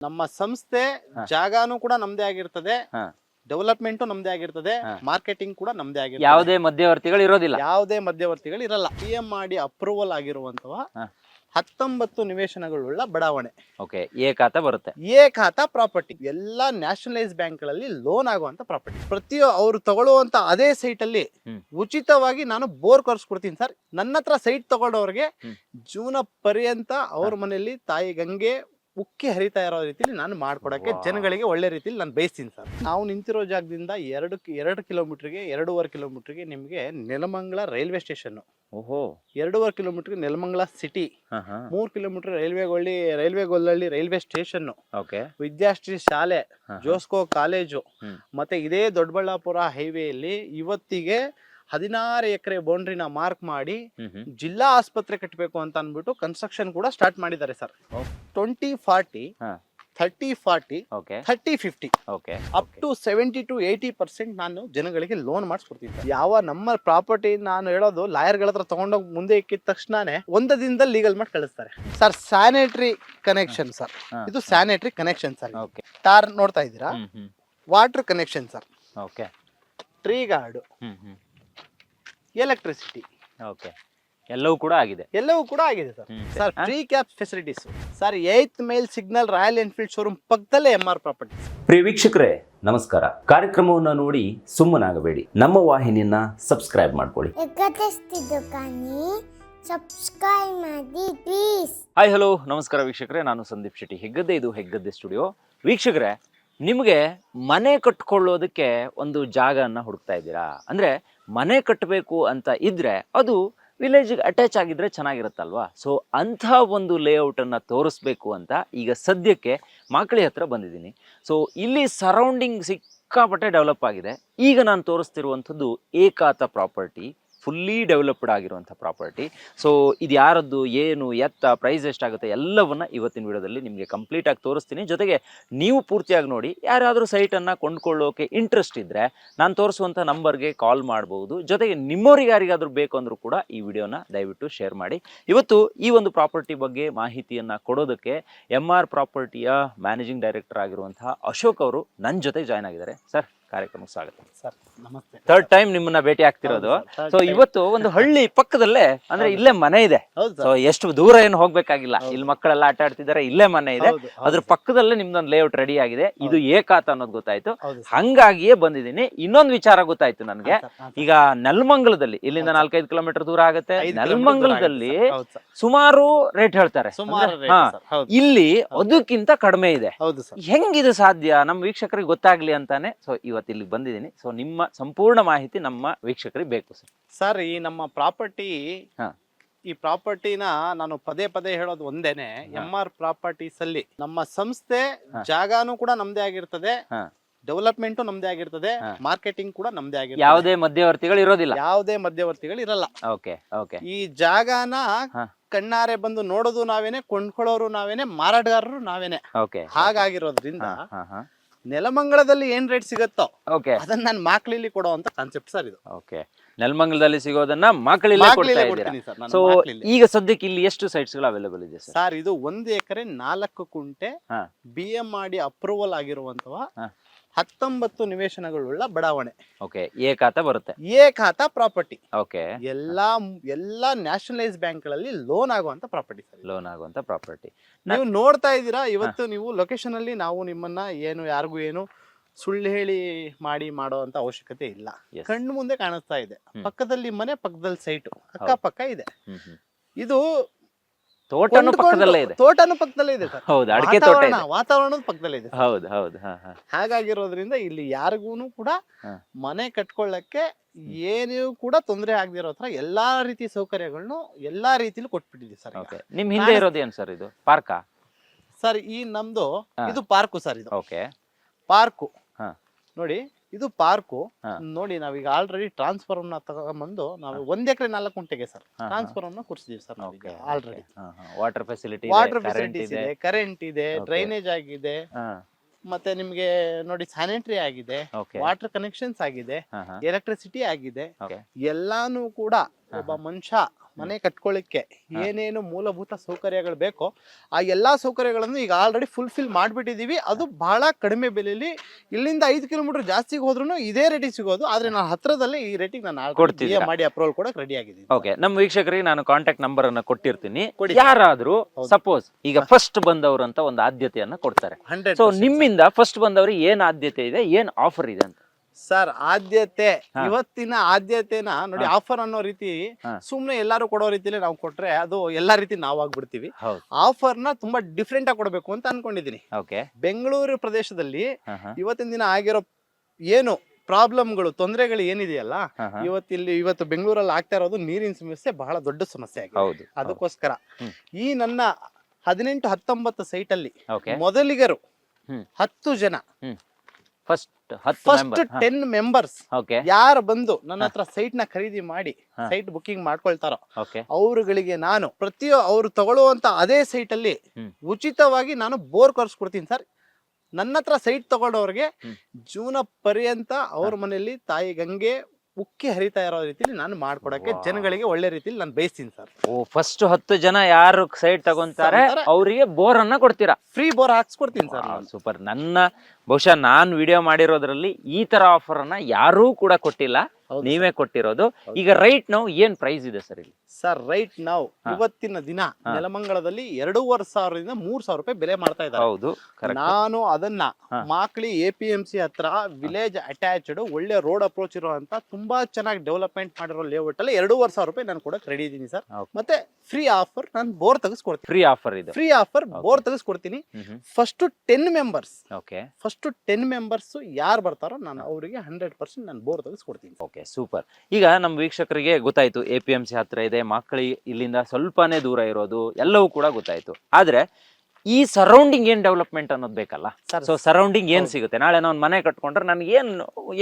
ನಮ್ಮ ಸಂಸ್ಥೆ ಜಾಗನು ಕೂಡ ನಮ್ದೇ ಆಗಿರ್ತದೆ. ಹಾ. ಡೆವಲಪ್ಮೆಂಟ್ ನಮ್ದೇ ಆಗಿರ್ತದೆ. ಹಾ. ಮಾರ್ಕೆಟಿಂಗ್ ಕೂಡ ನಮ್ದೇ ಆಗಿರ್ತದೆ. ಯಾವುದೇ ಮಧ್ಯವರ್ತಿಗಳು ಇರೋದಿಲ್ಲ. ಯಾವುದೇ ಮಧ್ಯವರ್ತಿಗಳು ಇರಲ್ಲ. ಪಿ ಎಂ ಮಾಡಿ ಅಪ್ರೂವಲ್ ಆಗಿರುವಂತಹ ಹಾ. ಹತ್ತೊಂಬತ್ತು ನಿವೇಶನಗಳುಳ್ಳ ಬಡಾವಣೆ. ಓಕೆ ಏಕಾತ ಬರುತ್ತೆ. ಏಕಾತ ಪ್ರಾಪರ್ಟಿ ಎಲ್ಲಾ ನ್ಯಾಷನಲೈಸ್ ಬ್ಯಾಂಕ್ಗಳಲ್ಲಿ ಲೋನ್ ಆಗುವಂತ ಪ್ರಾಪರ್ಟಿ ಪ್ರತಿ ಅವರು ತಗೊಳ್ಳುವಂತ ಅದೇ ಸೈಟ್ ಅಲ್ಲಿ ಹ್ಮ್. ಉಚಿತವಾಗಿ ನಾನು ಬೋರ್ ಕೊರ್ಸ್ಕೊಡ್ತೀನಿ ಸರ್ ನನ್ನ ಹತ್ರ ಸೈಟ್ ತಗೊಂಡವ್ರಿಗೆ ಜೂನ ಜೀವನ ಪರ್ಯಂತ ಅವ್ರ ಮನೆಯಲ್ಲಿ ತಾಯಿ ಗಂಗೆ ಉಕ್ಕಿ ಹರಿತಾ ಇರೋ ರೀತಿಲಿ ನಾನು ಮಾಡ್ಕೊಡಕ್ಕೆ ಜನಗಳಿಗೆ ಒಳ್ಳೆ ರೀತಿಲಿ ನಾನು ಬೇಯಿಸ್ತೀನಿ ಸರ್. ನಾವು ನಿಂತಿರೋ ಜಾಗದಿಂದ ಎರಡು ಎರಡು ಕಿಲೋಮೀಟರ್ಗೆ ಎರಡೂವರೆ ಕಿಲೋಮೀಟರ್ಗೆ ನಿಮಗೆ ನೆಲಮಂಗಲ ರೈಲ್ವೆ ಸ್ಟೇಷನ್ ಓಹೋ. ಎರಡೂವರೆ ಕಿಲೋಮೀಟರ್ ನೆಲಮಂಗಲ ಸಿಟಿ ಮೂರು kilometre railway ಗೊಳ್ಳಿ railway Gollahalli railway station okay. Vidyashree ಶಾಲೆ. ಜೋಸ್ಕೋ ಕಾಲೇಜು ಮತ್ತೆ ಇದೇ ದೊಡ್ಡಬಳ್ಳಾಪುರ ಹೈವೇಯಲ್ಲಿ ಇವತ್ತಿಗೆ ಹದಿನಾರು ಎಕರೆ ಬೌಂಡ್ರಿನ ಮಾರ್ಕ್ ಮಾಡಿ ಜಿಲ್ಲಾ ಆಸ್ಪತ್ರೆ ಕಟ್ಟಬೇಕು ಅಂತ ಅಂದ್ಬಿಟ್ಟು ಕನ್ಸ್ಟ್ರಕ್ಷನ್ ಕೂಡ ಸ್ಟಾರ್ಟ್ ಮಾಡಿದ್ದಾರೆ sir. Twenty forty thirty thirty forty thirty fifty up to seventy to eighty percent ನಾನು ಜನಗಳಿಗೆ ಲೋನ್ ಮಾಡಿಸ್ಕೊಡ್ತೀನಿ ಯಾವ ನಮ್ಮ ಪ್ರಾಪರ್ಟಿ ನಾನು ಹೇಳೋದು ಲಾಯರ್ಗಳ ಹತ್ರ ತಗೊಂಡೋಗಿ ಮುಂದೆ ಇಕ್ಕಿದ ತಕ್ಷಣನೇ ಒಂದು ದಿನದಲ್ಲಿ ಲೀಗಲ್ ಮಾಡಿ ಕಳಿಸ್ತಾರೆ. ಸರ್ ಸ್ಯಾನಿಟರಿ ಕನೆಕ್ಷನ್ ಸರ್ ಇದು sanitary connection sir okay tar ನೋಡ್ತಾ ಇದ್ದೀರಾ? Water connection sir okay tree guard electricity okay ಎಲ್ಲವೂ ಕೂಡ ಆಗಿದೆ. ಎಲ್ಲವೂ ಕೂಡ ಆಗಿದೆ ಸರ್. ಹ್ಮ್. Sir? Free cab facilities sir eighth mile signal royal Enfield showroom ಪಕ್ಕದಲ್ಲೇ ಎಂ ಆರ್ ಪ್ರಾಪರ್ಟಿ ಪ್ರಿಯ ವೀಕ್ಷಕರೇ ನಮಸ್ಕಾರ. ಕಾರ್ಯಕ್ರಮವನ್ನು ನೋಡಿ ಸುಮ್ಮನಾಗಬೇಡಿ. ನಮ್ಮ ವಾಹಿನಿಯನ್ನ ಸಬ್ಸ್ಕ್ರೈಬ್ ಮಾಡ್ಕೊಳ್ಳಿ. ಎಕತೆಸ್ತಿದ್ದು ಕಾನಿ ಸಬ್ಸ್ಕ್ರೈಬ್ ಮಾಡಿ ಪ್ಲೀಸ್ ಹಾಯ್ ಹಲೋ ನಮಸ್ಕಾರ ವೀಕ್ಷಕರೇ ನಾನು ಸಂದೀಪ್ ಶೆಟ್ಟಿ. ಹೆಗ್ಗದ್ದೆ ಇದು ಹೆಗ್ಗದ್ದೆ ಸ್ಟುಡಿಯೋ ವೀಕ್ಷಕರೇ ನಿಮಗೆ ಮನೆ ಕಟ್ಕೊಳ್ಳೋದಕ್ಕೆ ಒಂದು ಜಾಗನ ಹುಡುಕ್ತಾ ಇದ್ದೀರಾ? ಅಂದರೆ ಮನೆ ಕಟ್ಟಬೇಕು ಅಂತ ಇದ್ದರೆ ಅದು ವಿಲೇಜಿಗೆ ಅಟ್ಯಾಚ್ ಆಗಿದ್ರೆ ಚೆನ್ನಾಗಿರುತ್ತಲ್ವಾ? ಸೊ ಅಂಥ ಒಂದು ಲೇಔಟನ್ನು ತೋರಿಸ್ಬೇಕು ಅಂತ ಈಗ ಸದ್ಯಕ್ಕೆ ಮಾಕಳಿ ಹತ್ರ ಬಂದಿದ್ದೀನಿ. ಸೊ ಇಲ್ಲಿ ಸರೌಂಡಿಂಗ್ ಸಿಕ್ಕಾಪಟ್ಟೆ ಡೆವಲಪ್ ಆಗಿದೆ. ಈಗ ನಾನು ತೋರಿಸ್ತಿರುವಂಥದ್ದು ಏಕಾತ ಪ್ರಾಪರ್ಟಿ ಫುಲ್ಲಿ ಡೆವಲಪ್ಡ್ ಆಗಿರುವಂಥ ಪ್ರಾಪರ್ಟಿ ಸೊ ಇದು ಯಾರದ್ದು, ಏನು, ಎತ್ತ ಪ್ರೈಸ್ ಎಷ್ಟಾಗುತ್ತೆ, ಎಲ್ಲವನ್ನ ಇವತ್ತಿನ ವಿಡಿಯೋದಲ್ಲಿ ನಿಮಗೆ ಕಂಪ್ಲೀಟಾಗಿ ತೋರಿಸ್ತೀನಿ. ಜೊತೆಗೆ ನೀವು ಪೂರ್ತಿಯಾಗಿ ನೋಡಿ, ಯಾರಾದರೂ ಸೈಟನ್ನು ಕೊಂಡ್ಕೊಳ್ಳೋಕೆ ಇಂಟ್ರೆಸ್ಟ್ ಇದ್ದರೆ ನಾನು ತೋರಿಸುವಂಥ ನಂಬರ್ಗೆ ಕಾಲ್ ಮಾಡ್ಬೋದು. ಜೊತೆಗೆ ನಿಮ್ಮವ್ರಿಗೆ ಯಾರಿಗಾದರೂ ಬೇಕು ಅಂದರೂ ಕೂಡ ಈ ವಿಡಿಯೋನ ದಯವಿಟ್ಟು ಶೇರ್ ಮಾಡಿ. ಇವತ್ತು ಈ ಒಂದು ಪ್ರಾಪರ್ಟಿ ಬಗ್ಗೆ ಮಾಹಿತಿಯನ್ನು ಕೊಡೋದಕ್ಕೆ ಎಂ ಆರ್ ಪ್ರಾಪರ್ಟಿಯ ಮ್ಯಾನೇಜಿಂಗ್ ಡೈರೆಕ್ಟರ್ ಆಗಿರುವಂತಹ ಅಶೋಕ್ ಅವರು ನನ್ನ ಜೊತೆ ಜಾಯ್ನ್ ಆಗಿದ್ದಾರೆ. ಸರ್ ಕಾರ್ಯಕ್ರಮಕ್ಕೆ ಸ್ವಾಗತ. ಸರ್ ನಮಸ್ತೆ. ಥರ್ಡ್ ಟೈಮ್ ನಿಮ್ಮನ್ನ ಭೇಟಿ ಆಗ್ತಿರೋದು. ಸೊ ಇವತ್ತು ಒಂದು ಹಳ್ಳಿ ಪಕ್ಕದಲ್ಲೇ ಅಂದ್ರೆ ಇಲ್ಲೇ ಮನೆ ಇದೆ. ಸೊ ಎಷ್ಟು ದೂರ ಏನು ಹೋಗ್ಬೇಕಾಗಿಲ್ಲ. ಇಲ್ಲಿ ಮಕ್ಕಳೆಲ್ಲ ಆಟ ಆಡ್ತಿದ್ದಾರೆ ಇಲ್ಲೇ ಮನೆ ಇದೆ. ಅದ್ರ. ಪಕ್ಕದಲ್ಲೇ ನಿಮ್ದೊಂದು ಲೇಔಟ್ ರೆಡಿ ಆಗಿದೆ. ಇದು ಏಕಾತ ಅನ್ನೋದು ಗೊತ್ತಾಯ್ತು. ಹಂಗಾಗಿಯೇ ಬಂದಿದ್ದೀನಿ. ಇನ್ನೊಂದು ವಿಚಾರ ಗೊತ್ತಾಯ್ತು ನನಗೆ. ಈಗ ನೆಲ್ಮಂಗಲದಲ್ಲಿ ಇಲ್ಲಿಂದ. ನಾಲ್ಕೈದು ಕಿಲೋಮೀಟರ್ ದೂರ ಆಗುತ್ತೆ. ನೆಲಮಂಗಲದಲ್ಲಿ. ಸುಮಾರು ರೇಟ್ ಹೇಳ್ತಾರೆ. ಇಲ್ಲಿ ಅದಕ್ಕಿಂತ ಕಡಿಮೆ ಇದೆ. ಹೆಂಗಿದು ಸಾಧ್ಯ? ನಮ್ಮ ವೀಕ್ಷಕರಿಗೆ ಗೊತ್ತಾಗ್ಲಿ ಅಂತಾನೆ. ಸೊ ಇವತ್ತು ಇಲ್ಲಿಗೆ ಬಂದಿದ್ದೀನಿ ಸೊ ನಿಮ್ಮ ಸಂಪೂರ್ಣ ಮಾಹಿತಿ ನಮ್ಮ ವೀಕ್ಷಕರಿಗೆ ಬೇಕು ಸರ್ ಸರ್ ಈ ನಮ್ಮ ಪ್ರಾಪರ್ಟಿ ಹಾ. ಈ ಪ್ರಾಪರ್ಟಿನ ನಾನು ಪದೇ ಪದೇ ಹೇಳೋದು ಒಂದೇನೆ. ಎಂ ಆರ್ ಪ್ರಾಪರ್ಟೀಸ್ ಅಲ್ಲಿ ನಮ್ಮ ಸಂಸ್ಥೆ. ಜಾಗಾನು ಕೂಡ ನಮ್ದೇ ಆಗಿರ್ತದೆ ಹಾ. ಡೆವಲಪ್ಮೆಂಟ್ ನಮ್ದೇ ಆಗಿರ್ತದೆ ಹಾ. ಮಾರ್ಕೆಟಿಂಗ್ ಕೂಡ ನಮ್ದೇ ಆಗಿರ್ತದೆ ಯಾವುದೇ ಮಧ್ಯವರ್ತಿಗಳು ಇರೋದಿಲ್ಲ ಯಾವುದೇ ಮಧ್ಯವರ್ತಿಗಳು ಇರಲ್ಲ ಓಕೆ ಓಕೆ ಈ ಜಾಗಾನ ಹಾ. ಕಣ್ಣಾರೆ ಬಂದು ನೋಡೋದು ನಾವೇನೆ ಕೊಂಡ್ಕೊಳ್ಳೋರು ನಾವೇನೆ ಮಾರಾಟಗಾರರು ನಾವೇನೆ ಓಕೆ ಹಾಗಾಗಿರೋದ್ರಿಂದ ನೆಲಮಂಗಲದಲ್ಲಿ ಏನ್ ರೇಟ್ ಸಿಗುತ್ತೋ ಓಕೆ ಅದನ್ನ ನಾನು ಮಾಕ್ಲಿಲಿ ಕೊಡೋ ಅಂತ ಕಾನ್ಸೆಪ್ಟ್ ಸರ್ ಇದು ಓಕೆ ನೆಲಮಂಗಲದಲ್ಲಿ ಸಿಗೋದನ್ನ ಮಕ್ಕಳಿಲ್ಲ ಕೊಡ್ತಾ ಮಾಕ್ಲಿಲೇ ಕೊಡ್ತೀನಿ ಸರ್ ನಾನು ಸೊ ಮಾಕ್ಲಿಲಿ. ಈಗ ಸದ್ಯಕ್ಕೆ ಇಲ್ಲಿ ಎಷ್ಟು ಸೈಟ್ಸ್ಗಳು ಅವೈಲೇಬಲ್ ಇದೆ ಸರ್ ಸರ್ ಇದು ಒಂದು ಎಕರೆ ನಾಲ್ಕು ಕುಂಟೆ ಹಾ. ಬಿ ಎಂ ಮಾಡಿ ಅಪ್ರೂವಲ್ ಆಗಿರುವಂತಹ ಹಾ. ಹತ್ತೊಂಬತ್ತು ನಿವೇಶನಗಳುಳ್ಳ ಬಡಾವಣೆ. ಓಕೆ ಏಕಾತ ಬರುತ್ತೆ. ಏಕಾತ ಖಾತಾ ಪ್ರಾಪರ್ಟಿ. ಓಕೆ ಎಲ್ಲಾ ಎಲ್ಲಾ ನ್ಯಾಷನಲೈಸ್ ಬ್ಯಾಂಕ್ಗಳಲ್ಲಿ ಲೋನ್ ಆಗುವಂತ ಪ್ರಾಪರ್ಟಿ. ಲೋನ್ ಆಗುವಂತ ಪ್ರಾಪರ್ಟಿ. ನೀವು ನೋಡ್ತಾ ಇದ್ದೀರಾ ಇವತ್ತು ನೀವು ಲೊಕೇಶನ್ ಅಲ್ಲಿ ನಾವು ನಿಮ್ಮನ್ನ ಏನು ಯಾರಿಗೂ ಏನು ಸುಳ್ಳು ಹೇಳಿ ಮಾಡಿ ಮಾಡೋ ಅಂತ ಅವಶ್ಯಕತೆ ಇಲ್ಲ. ಕಣ್ಣು ಮುಂದೆ ಕಾಣಿಸ್ತಾ ಇದೆ. ಪಕ್ಕದಲ್ಲಿ ಮನೆ ಪಕ್ಕದಲ್ಲಿ ಸೈಟು. ಅಕ್ಕಪಕ್ಕ ಇದೆ. ಇದು ತೋಟನು ಪಕ್ಕದಲ್ಲೇ ಇದೆ. ತೋಟನು ಪಕ್ಕದಲ್ಲೇ ಇದೆ ಸರ್. ಹೌದು ಅಡಿಕೆ ತೋಟ ವಾತಾವರಣ ಇದೆ. ವಾತಾವರಣದ ಪಕ್ಕದಲ್ಲೇ ಇದೆ. ಹೌದು ಹೌದು ಹಾ ಹಾ. ಹಾಗಾಗಿರೋದ್ರಿಂದ ಇಲ್ಲಿ ಯಾರಿಗೂ ಕೂಡ ಹಾ. ಮನೆ ಕಟ್ಕೊಳ್ಳಕ್ಕೆ ಏನೂ ಕೂಡ ತೊಂದರೆ ಆಗದಿರೋ ತರ ಎಲ್ಲಾ ರೀತಿ ಸೌಕರ್ಯಗಳನ್ನು ಎಲ್ಲಾ ರೀತಿಲಿ ಕೊಟ್ಬಿಟ್ಟಿದ್ದೀವಿ ಸರ್ ಓಕೆ. ನಿಮ್ ಹಿಂದೆ ಇರೋದೇನ್ ಸರ್ ಇದು? ಪಾರ್ಕ? ಸರ್ ಈ ನಮ್ದು ಹಾ. ಇದು ಪಾರ್ಕು ಸರ್ ಇದು. ಓಕೆ. ಪಾರ್ಕು. ಹಾ. ನೋಡಿ ಇದು ಪಾರ್ಕು. ನೋಡಿ ನಾವೀಗ ಆಲ್ರೆಡಿ ಟ್ರಾನ್ಸ್ಫಾರ್ಮ್ನ ತಗೊಂಡ್ಬಂದು ನಾವು ಒಂದ್ ಎಕರೆ ನಾಲ್ಕು ಗುಂಟೆಗೆ ಸರ್. ಟ್ರಾನ್ಸ್ಫರ್. ಟ್ರಾನ್ಸ್ಫಾರ್ಮ್ನ ಕೂರಿಸಿದೀವಿ sir already water facility water facilities ಇದೆ ಕರೆಂಟ್ ಇದೆ. ಡ್ರೈನೇಜ್ ಆಗಿದೆ. ಮತ್ತೆ ನಿಮ್ಗೆ ನೋಡಿ ಸ್ಯಾನಿಟರಿ ಆಗಿದೆ ವಾಟರ್ ಕನೆಕ್ಷನ್ಸ್ ಆಗಿದೆ ಎಲೆಕ್ಟ್ರಿಸಿಟಿ ಆಗಿದೆ. ಎಲ್ಲಾನು ಕೂಡ ಒಬ್ಬ ಮನುಷ್ಯ ಮನೆ ಕಟ್ಕೊಳ್ಳಿಕ್ಕೆ ಏನೇನು ಮೂಲಭೂತ ಸೌಕರ್ಯಗಳು ಬೇಕೋ ಆ ಎಲ್ಲಾ ಸೌಕರ್ಯಗಳನ್ನು ಈಗ ಆಲ್ರೆಡಿ ಫುಲ್ಫಿಲ್ ಮಾಡ್ಬಿಟ್ಟಿದೀವಿ ಅದು ಬಹಳ ಕಡಿಮೆ ಬೆಲೆಯಲ್ಲಿ ಇಲ್ಲಿಂದ ಐದು ಕಿಲೋಮೀಟರ್ ಜಾಸ್ತಿ ಹೋದ್ರೂ ಇದೇ ರೇಟಿಗೆ ಸಿಗೋದು. ಆದ್ರೆ ನಾನು ಹತ್ರದಲ್ಲಿ ಈ ರೇಟಿಗೆ ನಾನು ಕೊಡ್ತೀನಿ ಮಾಡಿ ಅಪ್ರೂವಲ್ ಕೊಡಕ್ಕೆ ರೆಡಿ ಆಗಿದ್ದೀನಿ. ಓಕೆ ನಮ್ಮ ವೀಕ್ಷಕರಿಗೆ ನಾನು ಕಾಂಟ್ಯಾಕ್ಟ್ ನಂಬರ್ ಅನ್ನ ಕೊಟ್ಟಿರ್ತೀನಿ. ಯಾರಾದರೂ ಸಪೋಸ್ ಈಗ ಫಸ್ಟ್ ಬಂದವರು ಅಂತ ಒಂದು ಆದ್ಯತೆಯನ್ನ ಕೊಡ್ತಾರೆ. ಸೊ ನಿಮ್ಮಿಂದ ಫಸ್ಟ್ ಬಂದವರಿಗೆ ಏನ್ ಆದ್ಯತೆ ಇದೆ? ಏನ್ ಆಫರ್ ಇದೆ ಅಂತ? ಸರ್ ಆದ್ಯತೆ ಇವತ್ತಿನ ಆದ್ಯತೆನ ನೋಡಿ ಆಫರ್ ಅನ್ನೋ ರೀತಿ. ಸುಮ್ನೆ ಎಲ್ಲಾರು ಕೊಡೋ ರೀತಿಲಿ ನಾವು ಕೊಟ್ರೆ ಅದು ಎಲ್ಲಾ ರೀತಿ ನಾವಾಗ್ಬಿಡ್ತೀವಿ. ಆಫರ್ನ ತುಂಬಾ ಡಿಫ್ರೆಂಟ್ ಆಗಿ ಕೊಡಬೇಕು ಅಂತ ಅನ್ಕೊಂಡಿದೀನಿ. ಬೆಂಗಳೂರು ಪ್ರದೇಶದಲ್ಲಿ ಇವತ್ತಿನ ದಿನ ಆಗಿರೋ ಏನು ಪ್ರಾಬ್ಲಮ್ಗಳು ತೊಂದರೆಗಳು ಏನಿದೆಯಲ್ಲ ಇವತ್ತಿಲ್ಲಿ ಇವತ್ತು ಬೆಂಗಳೂರಲ್ಲಿ ಆಗ್ತಾ ಇರೋದು ನೀರಿನ ಸಮಸ್ಯೆ ಬಹಳ ದೊಡ್ಡ ಸಮಸ್ಯೆ ಆಗಿದೆ. ಅದಕ್ಕೋಸ್ಕರ ಈ ನನ್ನ ಹದಿನೆಂಟು ಹತ್ತೊಂಬತ್ತು ಸೈಟ್ ಅಲ್ಲಿ ಮೊದಲಿಗರು. ಹತ್ತು ಜನ first first member ten members okay ಯಾರು ಬಂದು ನನ್ನ ಹತ್ರ ಸೈಟ್ನ ಖರೀದಿ ಮಾಡಿ ಸೈಟ್ ಬುಕ್ಕಿಂಗ್ ಮಾಡ್ಕೊಳ್ತಾರೋ ಅವರುಗಳಿಗೆ ನಾನು ಪ್ರತಿ ಅವರು ತಗೊಳ್ಳುವಂತ ಅದೇ ಸೈಟ್ ಅಲ್ಲಿ. ಉಚಿತವಾಗಿ ನಾನು ಬೋರ್ ಕೊಡ್ತೀನಿ ಸರ್ ನನ್ನ ಹತ್ರ ಸೈಟ್ ತಗೊಂಡವ್ರಿಗೆ ಜೂನ ಪರ್ಯಂತ ಅವ್ರ ಮನೆಯಲ್ಲಿ ತಾಯಿ ಗಂಗೆ ಉಕ್ಕಿ ಹರಿತಾ ಇರೋ ರೀತಿಲಿ ನಾನು ಮಾಡ್ಕೊಡಕ್ಕೆ ಜನಗಳಿಗೆ ಒಳ್ಳೆ ರೀತಿಲಿ ನಾನು ಬೇಯಿಸ್ತೀನಿ ಸರ್. ಓ ಫಸ್ಟ್ ಹತ್ತು ಜನ ಯಾರು ಸೈಡ್ ತಗೊಂತಾರೆ. ಅವರಿಗೆ ಬೋರ್ ಅನ್ನ ಕೊಡ್ತೀರಾ? ಫ್ರೀ ಬೋರ್ ಹಾಕ್ಸ್ಕೊಡ್ತೀನಿ ಸರ್ ನಾನು. ಸೂಪರ್ ನನ್ನ ಬಹುಶಃ ನಾನ್ ವಿಡಿಯೋ ಮಾಡಿರೋದ್ರಲ್ಲಿ ಈ ತರ ಆಫರ್ ಅನ್ನ ಯಾರೂ ಕೂಡ ಕೊಟ್ಟಿಲ್ಲ. ನೀವೇ ಕೊಟ್ಟಿರೋದು. ಈಗ ರೈಟ್ ನಾವು ಏನ್ ಪ್ರೈಸ್ ಇದೆ ಸರ್ ಇಲ್ಲಿ? ಸರ್ ರೈಟ್ ನಾವು ಇವತ್ತಿನ ದಿನ. ನೆಲಮಂಗಲದಲ್ಲಿ ಎರಡೂವರೆ ಸಾವಿರದಿಂದ ಮೂರ್ ಸಾವಿರ ರೂಪಾಯಿ ಬೆಲೆ ಮಾಡ್ತಾ ಇದ್ದಾರೆ. ಹೌದು ನಾನು ಅದನ್ನ. Makali A P M C ಹತ್ರ ವಿಲೇಜ್ ಅಟ್ಯಾಚ್ಡ್ ಒಳ್ಳೆ ರೋಡ್ ಅಪ್ರೋಚ್ ಇರುವಂತ ತುಂಬಾ ಚೆನ್ನಾಗಿ ಡೆವಲಪ್ಮೆಂಟ್ ಮಾಡಿರೋ ಲೇಔಟ್ ಅಲ್ಲಿ ಎರಡೂವರೆ ಸಾವಿರ ರೂಪಾಯಿ ನಾನು ಕೂಡ ರೆಡಿ ಇದೀನಿ ಸರ್. ಮತ್ತೆ ಫ್ರೀ ಆಫರ್ ನಾನು ಬೋರ್ ತೆಗೆಸ್ಕೊಡ್ತೀನಿ. ಫ್ರೀ ಆಫರ್ ಇದೆ. Free offer bore ತೆಗೆಸ್ಕೊಡ್ತೀನಿ. First ten members okay. First ten members ಯಾರು ಬರ್ತಾರೋ ನಾನು ಅವರಿಗೆ ಹಂಡ್ರೆಡ್ ಪರ್ಸೆಂಟ್ ನಾನು ಬೋರ್ ತೆಗೆಸ್ಕೊಡ್ತೀನಿ. ಓಕೆ. ಸೂಪರ್. ಈಗ ನಮ್ಮ ವೀಕ್ಷಕರಿಗೆ ಗೊತ್ತಾಯ್ತು ಎ ಪಿ ಎಂ ಸಿ ಹತ್ರ ಇದೆ ಮಕ್ಕಳಿ ಇಲ್ಲಿಂದ ಸ್ವಲ್ಪನೇ ದೂರ ಇರೋದು ಎಲ್ಲವೂ ಕೂಡ ಗೊತ್ತಾಯ್ತು. ಆದ್ರೆ ಈ ಸರೌಂಡಿಂಗ್ ಏನ್ ಡೆವಲಪ್ಮೆಂಟ್ ಅನ್ನೋದು ಬೇಕಲ್ಲ? ಸೊ ಸರೌಂಡಿಂಗ್ ಏನ್ ಸಿಗುತ್ತೆ? ನಾಳೆ ನಾನು ಮನೆ ಕಟ್ಕೊಂಡ್ರೆ ನನಗೆ ಏನ್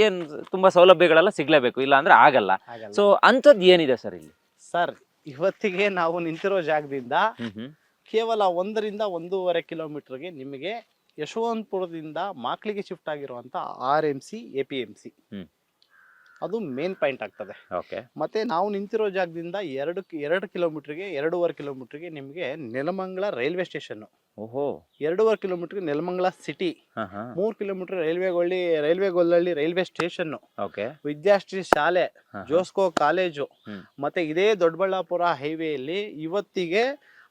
ಏನ್ ತುಂಬಾ ಸೌಲಭ್ಯಗಳೆಲ್ಲ ಸಿಗ್ಲೇಬೇಕು ಇಲ್ಲ ಅಂದ್ರೆ ಆಗಲ್ಲ. ಸೊ ಅಂಥದ್ದು ಏನಿದೆ ಸರ್ ಇಲ್ಲಿ? ಸರ್ ಇವತ್ತಿಗೆ ನಾವು ನಿಂತಿರೋ ಜಾಗದಿಂದ ಕೇವಲ ಒಂದರಿಂದ ಒಂದೂವರೆ ಕಿಲೋಮೀಟರ್ಗೆ ನಿಮಗೆ ಯಶವಂತಪುರದಿಂದ ಮಾಕ್ಲಿಗೆ ಶಿಫ್ಟ್ ಆಗಿರುವಂತ R M C A P M C. ಅದು ಮೇನ್ ಪಾಯಿಂಟ್ ಆಗ್ತದೆ. ಓಕೆ. ಮತ್ತೆ ನಾವು ನಿಂತಿರೋ ಜಾಗದಿಂದ ಎರಡು ಎರಡು ಕಿಲೋಮೀಟರ್ಗೆ ಎರಡೂವರೆ ಕಿಲೋಮೀಟರ್ಗೆ ನಿಮಗೆ ನೆಲಮಂಗಲ ರೈಲ್ವೆ ಸ್ಟೇಷನ್ ಓಹೋ. ಎರಡೂವರೆ ಕಿಲೋಮೀಟರ್ಗೆ ನೆಲಮಂಗಲ ಸಿಟಿ ಮೂರು kilometre railway ಗೊಳ್ಳಿ railway Gollahalli railway station okay. Vidyashree ಶಾಲೆ ಜೋಸ್ಕೋ ಕಾಲೇಜು ಮತ್ತೆ ಇದೇ ದೊಡ್ಡಬಳ್ಳಾಪುರ ಹೈವೇಯಲ್ಲಿ ಇವತ್ತಿಗೆ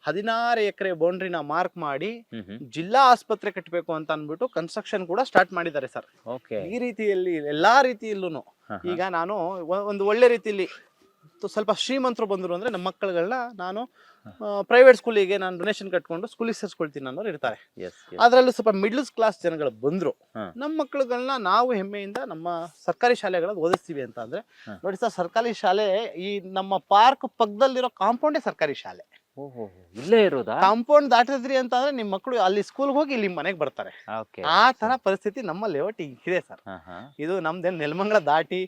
ಹದಿನಾರು ಎಕರೆ ಬೌಂಡ್ರಿನ ಮಾರ್ಕ್ ಮಾಡಿ ಜಿಲ್ಲಾ ಆಸ್ಪತ್ರೆ ಕಟ್ಟಬೇಕು ಅಂತ ಅಂದ್ಬಿಟ್ಟು ಕನ್ಸ್ಟ್ರಕ್ಷನ್ ಕೂಡ ಸ್ಟಾರ್ಟ್ ಮಾಡಿದ್ದಾರೆ ಸರ್. ಓಕೆ. ಈ ರೀತಿಯಲ್ಲಿ ಎಲ್ಲಾ ರೀತಿಯಲ್ಲೂ ಈಗ ನಾನು ಒಂದು ಒಳ್ಳೆ ರೀತಿಯಲ್ಲಿ ಸ್ವಲ್ಪ ಶ್ರೀಮಂತರು ಬಂದ್ರು ಅಂದ್ರೆ ನಮ್ಮ ಮಕ್ಕಳುಗಳನ್ನ ನಾನು ಪ್ರೈವೇಟ್ ಸ್ಕೂಲಿಗೆ ನಾನು ಡೊನೇಷನ್ ಕಟ್ಕೊಂಡು ಸ್ಕೂಲಿಗೆ ಸೇರಿಸ್ಕೊಳ್ತೀನಿ ಅನ್ನೋರು ಇರ್ತಾರೆ. ಅದರಲ್ಲೂ ಸ್ವಲ್ಪ ಮಿಡ್ಲ್ ಕ್ಲಾಸ್ ಜನಗಳು ಬಂದ್ರು. ನಮ್ಮ ಮಕ್ಕಳುಗಳನ್ನ ನಾವು ಹೆಮ್ಮೆಯಿಂದ ನಮ್ಮ ಸರ್ಕಾರಿ ಶಾಲೆಗಳಲ್ಲಿ ಓದಿಸ್ತೀವಿ ಅಂತ ಅಂದ್ರೆ ನೋಡಿ ಸರ್ ಸರ್ಕಾರಿ ಶಾಲೆ ಈ ನಮ್ಮ ಪಾರ್ಕ್ ಪಕ್ಕದಲ್ಲಿರೋ ಕಾಂಪೌಂಡೇ ಸರ್ಕಾರಿ ಶಾಲೆ. ಓಹೋ ಇಲ್ಲೇ ಇರೋದಾ? ಕಾಂಪೌಂಡ್ ದಾಟಿದ್ರಿ ಅಂತ ಅಂದ್ರೆ ನಿಮ್ಮ ಮಕ್ಕಳು ಅಲ್ಲಿ ಸ್ಕೂಲ್ ಹೋಗಿ ಇಲ್ಲಿ ಮನೆಗೆ ಬರ್ತಾರೆ. ಓಕೆ. ಆ ತರ ಪರಿಸ್ಥಿತಿ ನಮ್ಮ ಲೇಔಟ್ ಇದೆ ಸರ್. ಇದು ನಮ್ದೇನ್ ನೆಲಮಂಗಲ ದಾಟಿ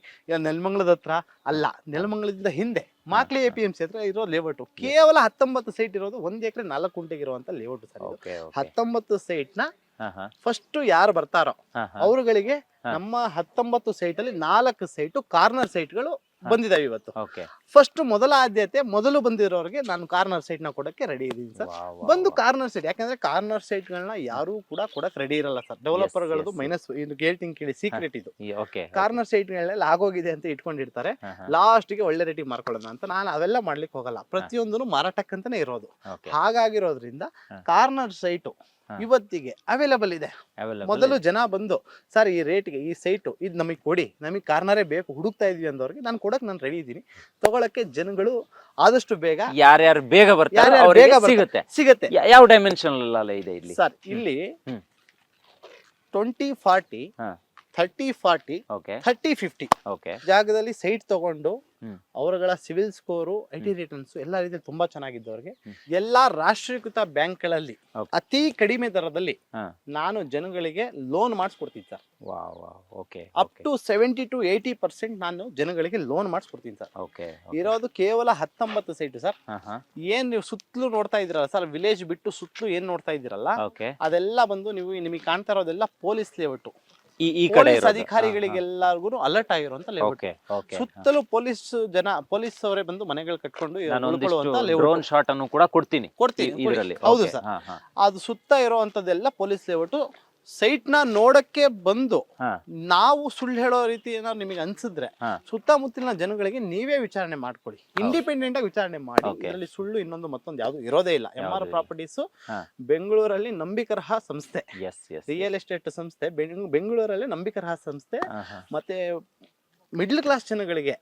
ನೆಲಮಂಗಲದ ಹತ್ರ ಅಲ್ಲ ನೆಲಮಂಗಲದಿಂದ ಹಿಂದೆ Makali A P M C ಹತ್ರ ಇರೋ ಲೇಔಟ್ ಕೇವಲ ಹತ್ತೊಂಬತ್ತು ಸೈಟ್ ಇರೋದು ಒಂದ್ ಎಕರೆ ನಾಲ್ಕು ಕುಂಟೆಗೆ ಇರುವಂತ ಲೇಔಟ್ ಸರ್ ಹತ್ತೊಂಬತ್ತು ಸೈಟ್ನ ಫಸ್ಟ್ ಯಾರು ಬರ್ತಾರೋ ಅವರುಗಳಿಗೆ ನಮ್ಮ ಹತ್ತೊಂಬತ್ತು ಸೈಟ್ ಅಲ್ಲಿ ನಾಲ್ಕು ಸೈಟ್ ಕಾರ್ನರ್ ಸೈಟ್ಗಳು ಬಂದಿದಾವೆ ಇವತ್ತು. ಓಕೆ. ಫಸ್ಟ್ ಮೊದಲ ಆದ್ಯತೆ ಮೊದಲು ಬಂದಿರೋರಿಗೆ ನಾನು ಕಾರ್ನರ್ ಸೈಟ್ನ ಕೊಡಕ್ಕೆ ರೆಡಿ ಇದೀನಿ ಸರ್. ಬಂದು ಕಾರ್ನರ್ ಸೈಟ್ ಯಾಕಂದ್ರೆ ಕಾರ್ನರ್ ಸೈಟ್ ಗಳನ್ನ ಯಾರು ಕೂಡ ಕೊಡಕ್ ರೆಡಿ ಇರಲ್ಲ ಸರ್. ಡೆವಲಪರ್ ಗಳದು ಮೈನಸ್ ಇದು ಹೇಳ್ತೀನಿ ಕೇಳಿ ಸೀಕ್ರೆಟ್ ಇದು. ಕಾರ್ನರ್ ಸೈಟ್ ಗಳನ್ನೆಲ್ಲ ಆಗೋಗಿದೆ ಅಂತ ಇಟ್ಕೊಂಡಿರ್ತಾರೆ. ಲಾಸ್ಟ್ಗೆ ಒಳ್ಳೆ ರೇಟಿಗೆ ಮಾರ್ಕೊಳ್ಳೋಣ ಅಂತ ನಾನು ಅವೆಲ್ಲ ಮಾಡ್ಲಿಕ್ಕೆ ಹೋಗಲ್ಲ. ಪ್ರತಿಯೊಂದನ್ನು ಮಾರಾಟಕ್ಕಂತಾನೆ ಇರೋದು. ಹಾಗಾಗಿರೋದ್ರಿಂದ ಕಾರ್ನರ್ ಸೈಟು. ಇವತ್ತಿಗೆ ಅವೈಲಬಲ್ ಇದೆ. ಮೊದಲು ಜನ ಬಂದು ಸರ್ ಈ ರೇಟ್ಗೆ ಈ ಸೈಟು ಇದು ನಮಗೆ ಕೊಡಿ. ನಮಗೆ ಕಾರ್ನರೇ ಬೇಕು ಹುಡುಕ್ತಾ ಇದೀವಿ ಅಂದವ್ರಿಗೆ ನಾನು ಕೊಡಕ್ ನಾನು ರೆಡಿ ಇದ್ದೀನಿ. ತಗೊಳಕ್ಕೆ ಜನಗಳು ಆದಷ್ಟು ಬೇಗ ಯಾರ್ಯಾರು ಬೇಗ ಬರ್ತಾರೆ ಸಿಗುತ್ತೆ. ಸಿಗುತ್ತೆ. ಯಾವ ಡೈಮೆನ್ಷನ್ ಇದೆ ಇಲ್ಲಿ? ಸರ್ ಇಲ್ಲಿ. Twenty forty. Thirty forty okay thirty fifty okay ಜಾಗದಲ್ಲಿ ಸೈಟ್ ತಗೊಂಡು. ಅವರುಗಳ CIBIL score I T returns ಎಲ್ಲ ರೀತಿಯಲ್ಲಿ ತುಂಬಾ ಚೆನ್ನಾಗಿದ್ದವ್ರಿಗೆ ಅವ್ರಿಗೆ. ಎಲ್ಲಾ ರಾಷ್ಟ್ರೀಕೃತ ಬ್ಯಾಂಕ್ಗಳಲ್ಲಿ. ಅತಿ ಕಡಿಮೆ ದರದಲ್ಲಿ ನಾನು ಜನಗಳಿಗೆ loan ಮಾಡಿಸ್ಕೊಡ್ತೀನಿ sir. Okay up to seventy to eighty percent ನಾನು ಜನಗಳಿಗೆ ಲೋನ್ ಮಾಡಿಸ್ಕೊಡ್ತೀನಿ ಸರ್. ಓಕೆ ಇರೋದು ಕೇವಲ ಹತ್ತೊಂಬತ್ತು ಸೈಟ್ ಸರ್. ಏನ್ ನೀವು ಸುತ್ತಲೂ ನೋಡ್ತಾ ಇದ್ದೀರಲ್ಲ ಸರ್ ವಿಲೇಜ್ ಬಿಟ್ಟು ಸುತ್ತಲೂ ಏನ್ ನೋಡ್ತಾ ಇದ್ದೀರಲ್ಲ ಅದೆಲ್ಲ ಬಂದು ನೀವು ನಿಮಗೆ ಕಾಣ್ತಾ ಇರೋದೆಲ್ಲ ಪೊಲೀಸ್ ಲೇಔಟು. ಈ ಈ ಕಡೆ ಪೊಲೀಸ್. ಅಧಿಕಾರಿಗಳಿಗೆಲ್ಲರಿಗೂ ಅಲರ್ಟ್ ಆಗಿರುವಂತ. Layout okay okay. ಸುತ್ತಲೂ ಪೊಲೀಸ್ ಜನ ಪೊಲೀಸ್ ಅವರೇ ಬಂದು ಮನೆಗಳು ಕಟ್ಕೊಂಡು ನಾನು ಉಳ್ಕೊಳ್ಳುವಂತ ಒಂದಿಷ್ಟು ಡ್ರೋನ್ ಶಾಟ್ ಅನ್ನು ಕೂಡ ಕೊಡ್ತೀನಿ. ಕೊಡ್ತೀನಿ ಹೌದು ಸರ್. ಅದು ಸುತ್ತ ಇರುವಂತದ್ದೆಲ್ಲ ಪೊಲೀಸ್ ಲೇಔಟ್ ಸೈಟ್ನ ನೋಡಕ್ಕೆ ಬಂದು ನಾವು ಸುಳ್ಳು ಹೇಳೋ ರೀತಿ ಏನಾದ್ರು ನಿಮಗೆ ಅನ್ಸಿದ್ರೆ. ಸುತ್ತಮುತ್ತಲಿನ ಜನಗಳಿಗೆ ನೀವೇ ವಿಚಾರಣೆ ಮಾಡ್ಕೊಡಿ ಇಂಡಿಪೆಂಡೆಂಟ್ ಆಗಿ ವಿಚಾರಣೆ ಮಾಡಿ. ಇದರಲ್ಲಿ ಸುಳ್ಳು ಇನ್ನೊಂದು ಮತ್ತೊಂದು ಯಾವ್ದು ಇರೋದೇ ಇಲ್ಲ. ಎಂ ಆರ್ ಪ್ರಾಪರ್ಟೀಸ್ ಬೆಂಗಳೂರಲ್ಲಿ ನಂಬಿಕರಹ ಸಂಸ್ಥೆ. ರಿಯಲ್ ಎಸ್ಟೇಟ್ ಸಂಸ್ಥೆ. ಬೆಂಗ್- ಬೆಂಗಳೂರಲ್ಲಿ ನಂಬಿಕರಹ ಸಂಸ್ಥೆ. ಮತ್ತೆ ಮಿಡ್ಲ್ ಕ್ಲಾಸ್ ಜನಗಳಿಗೆ.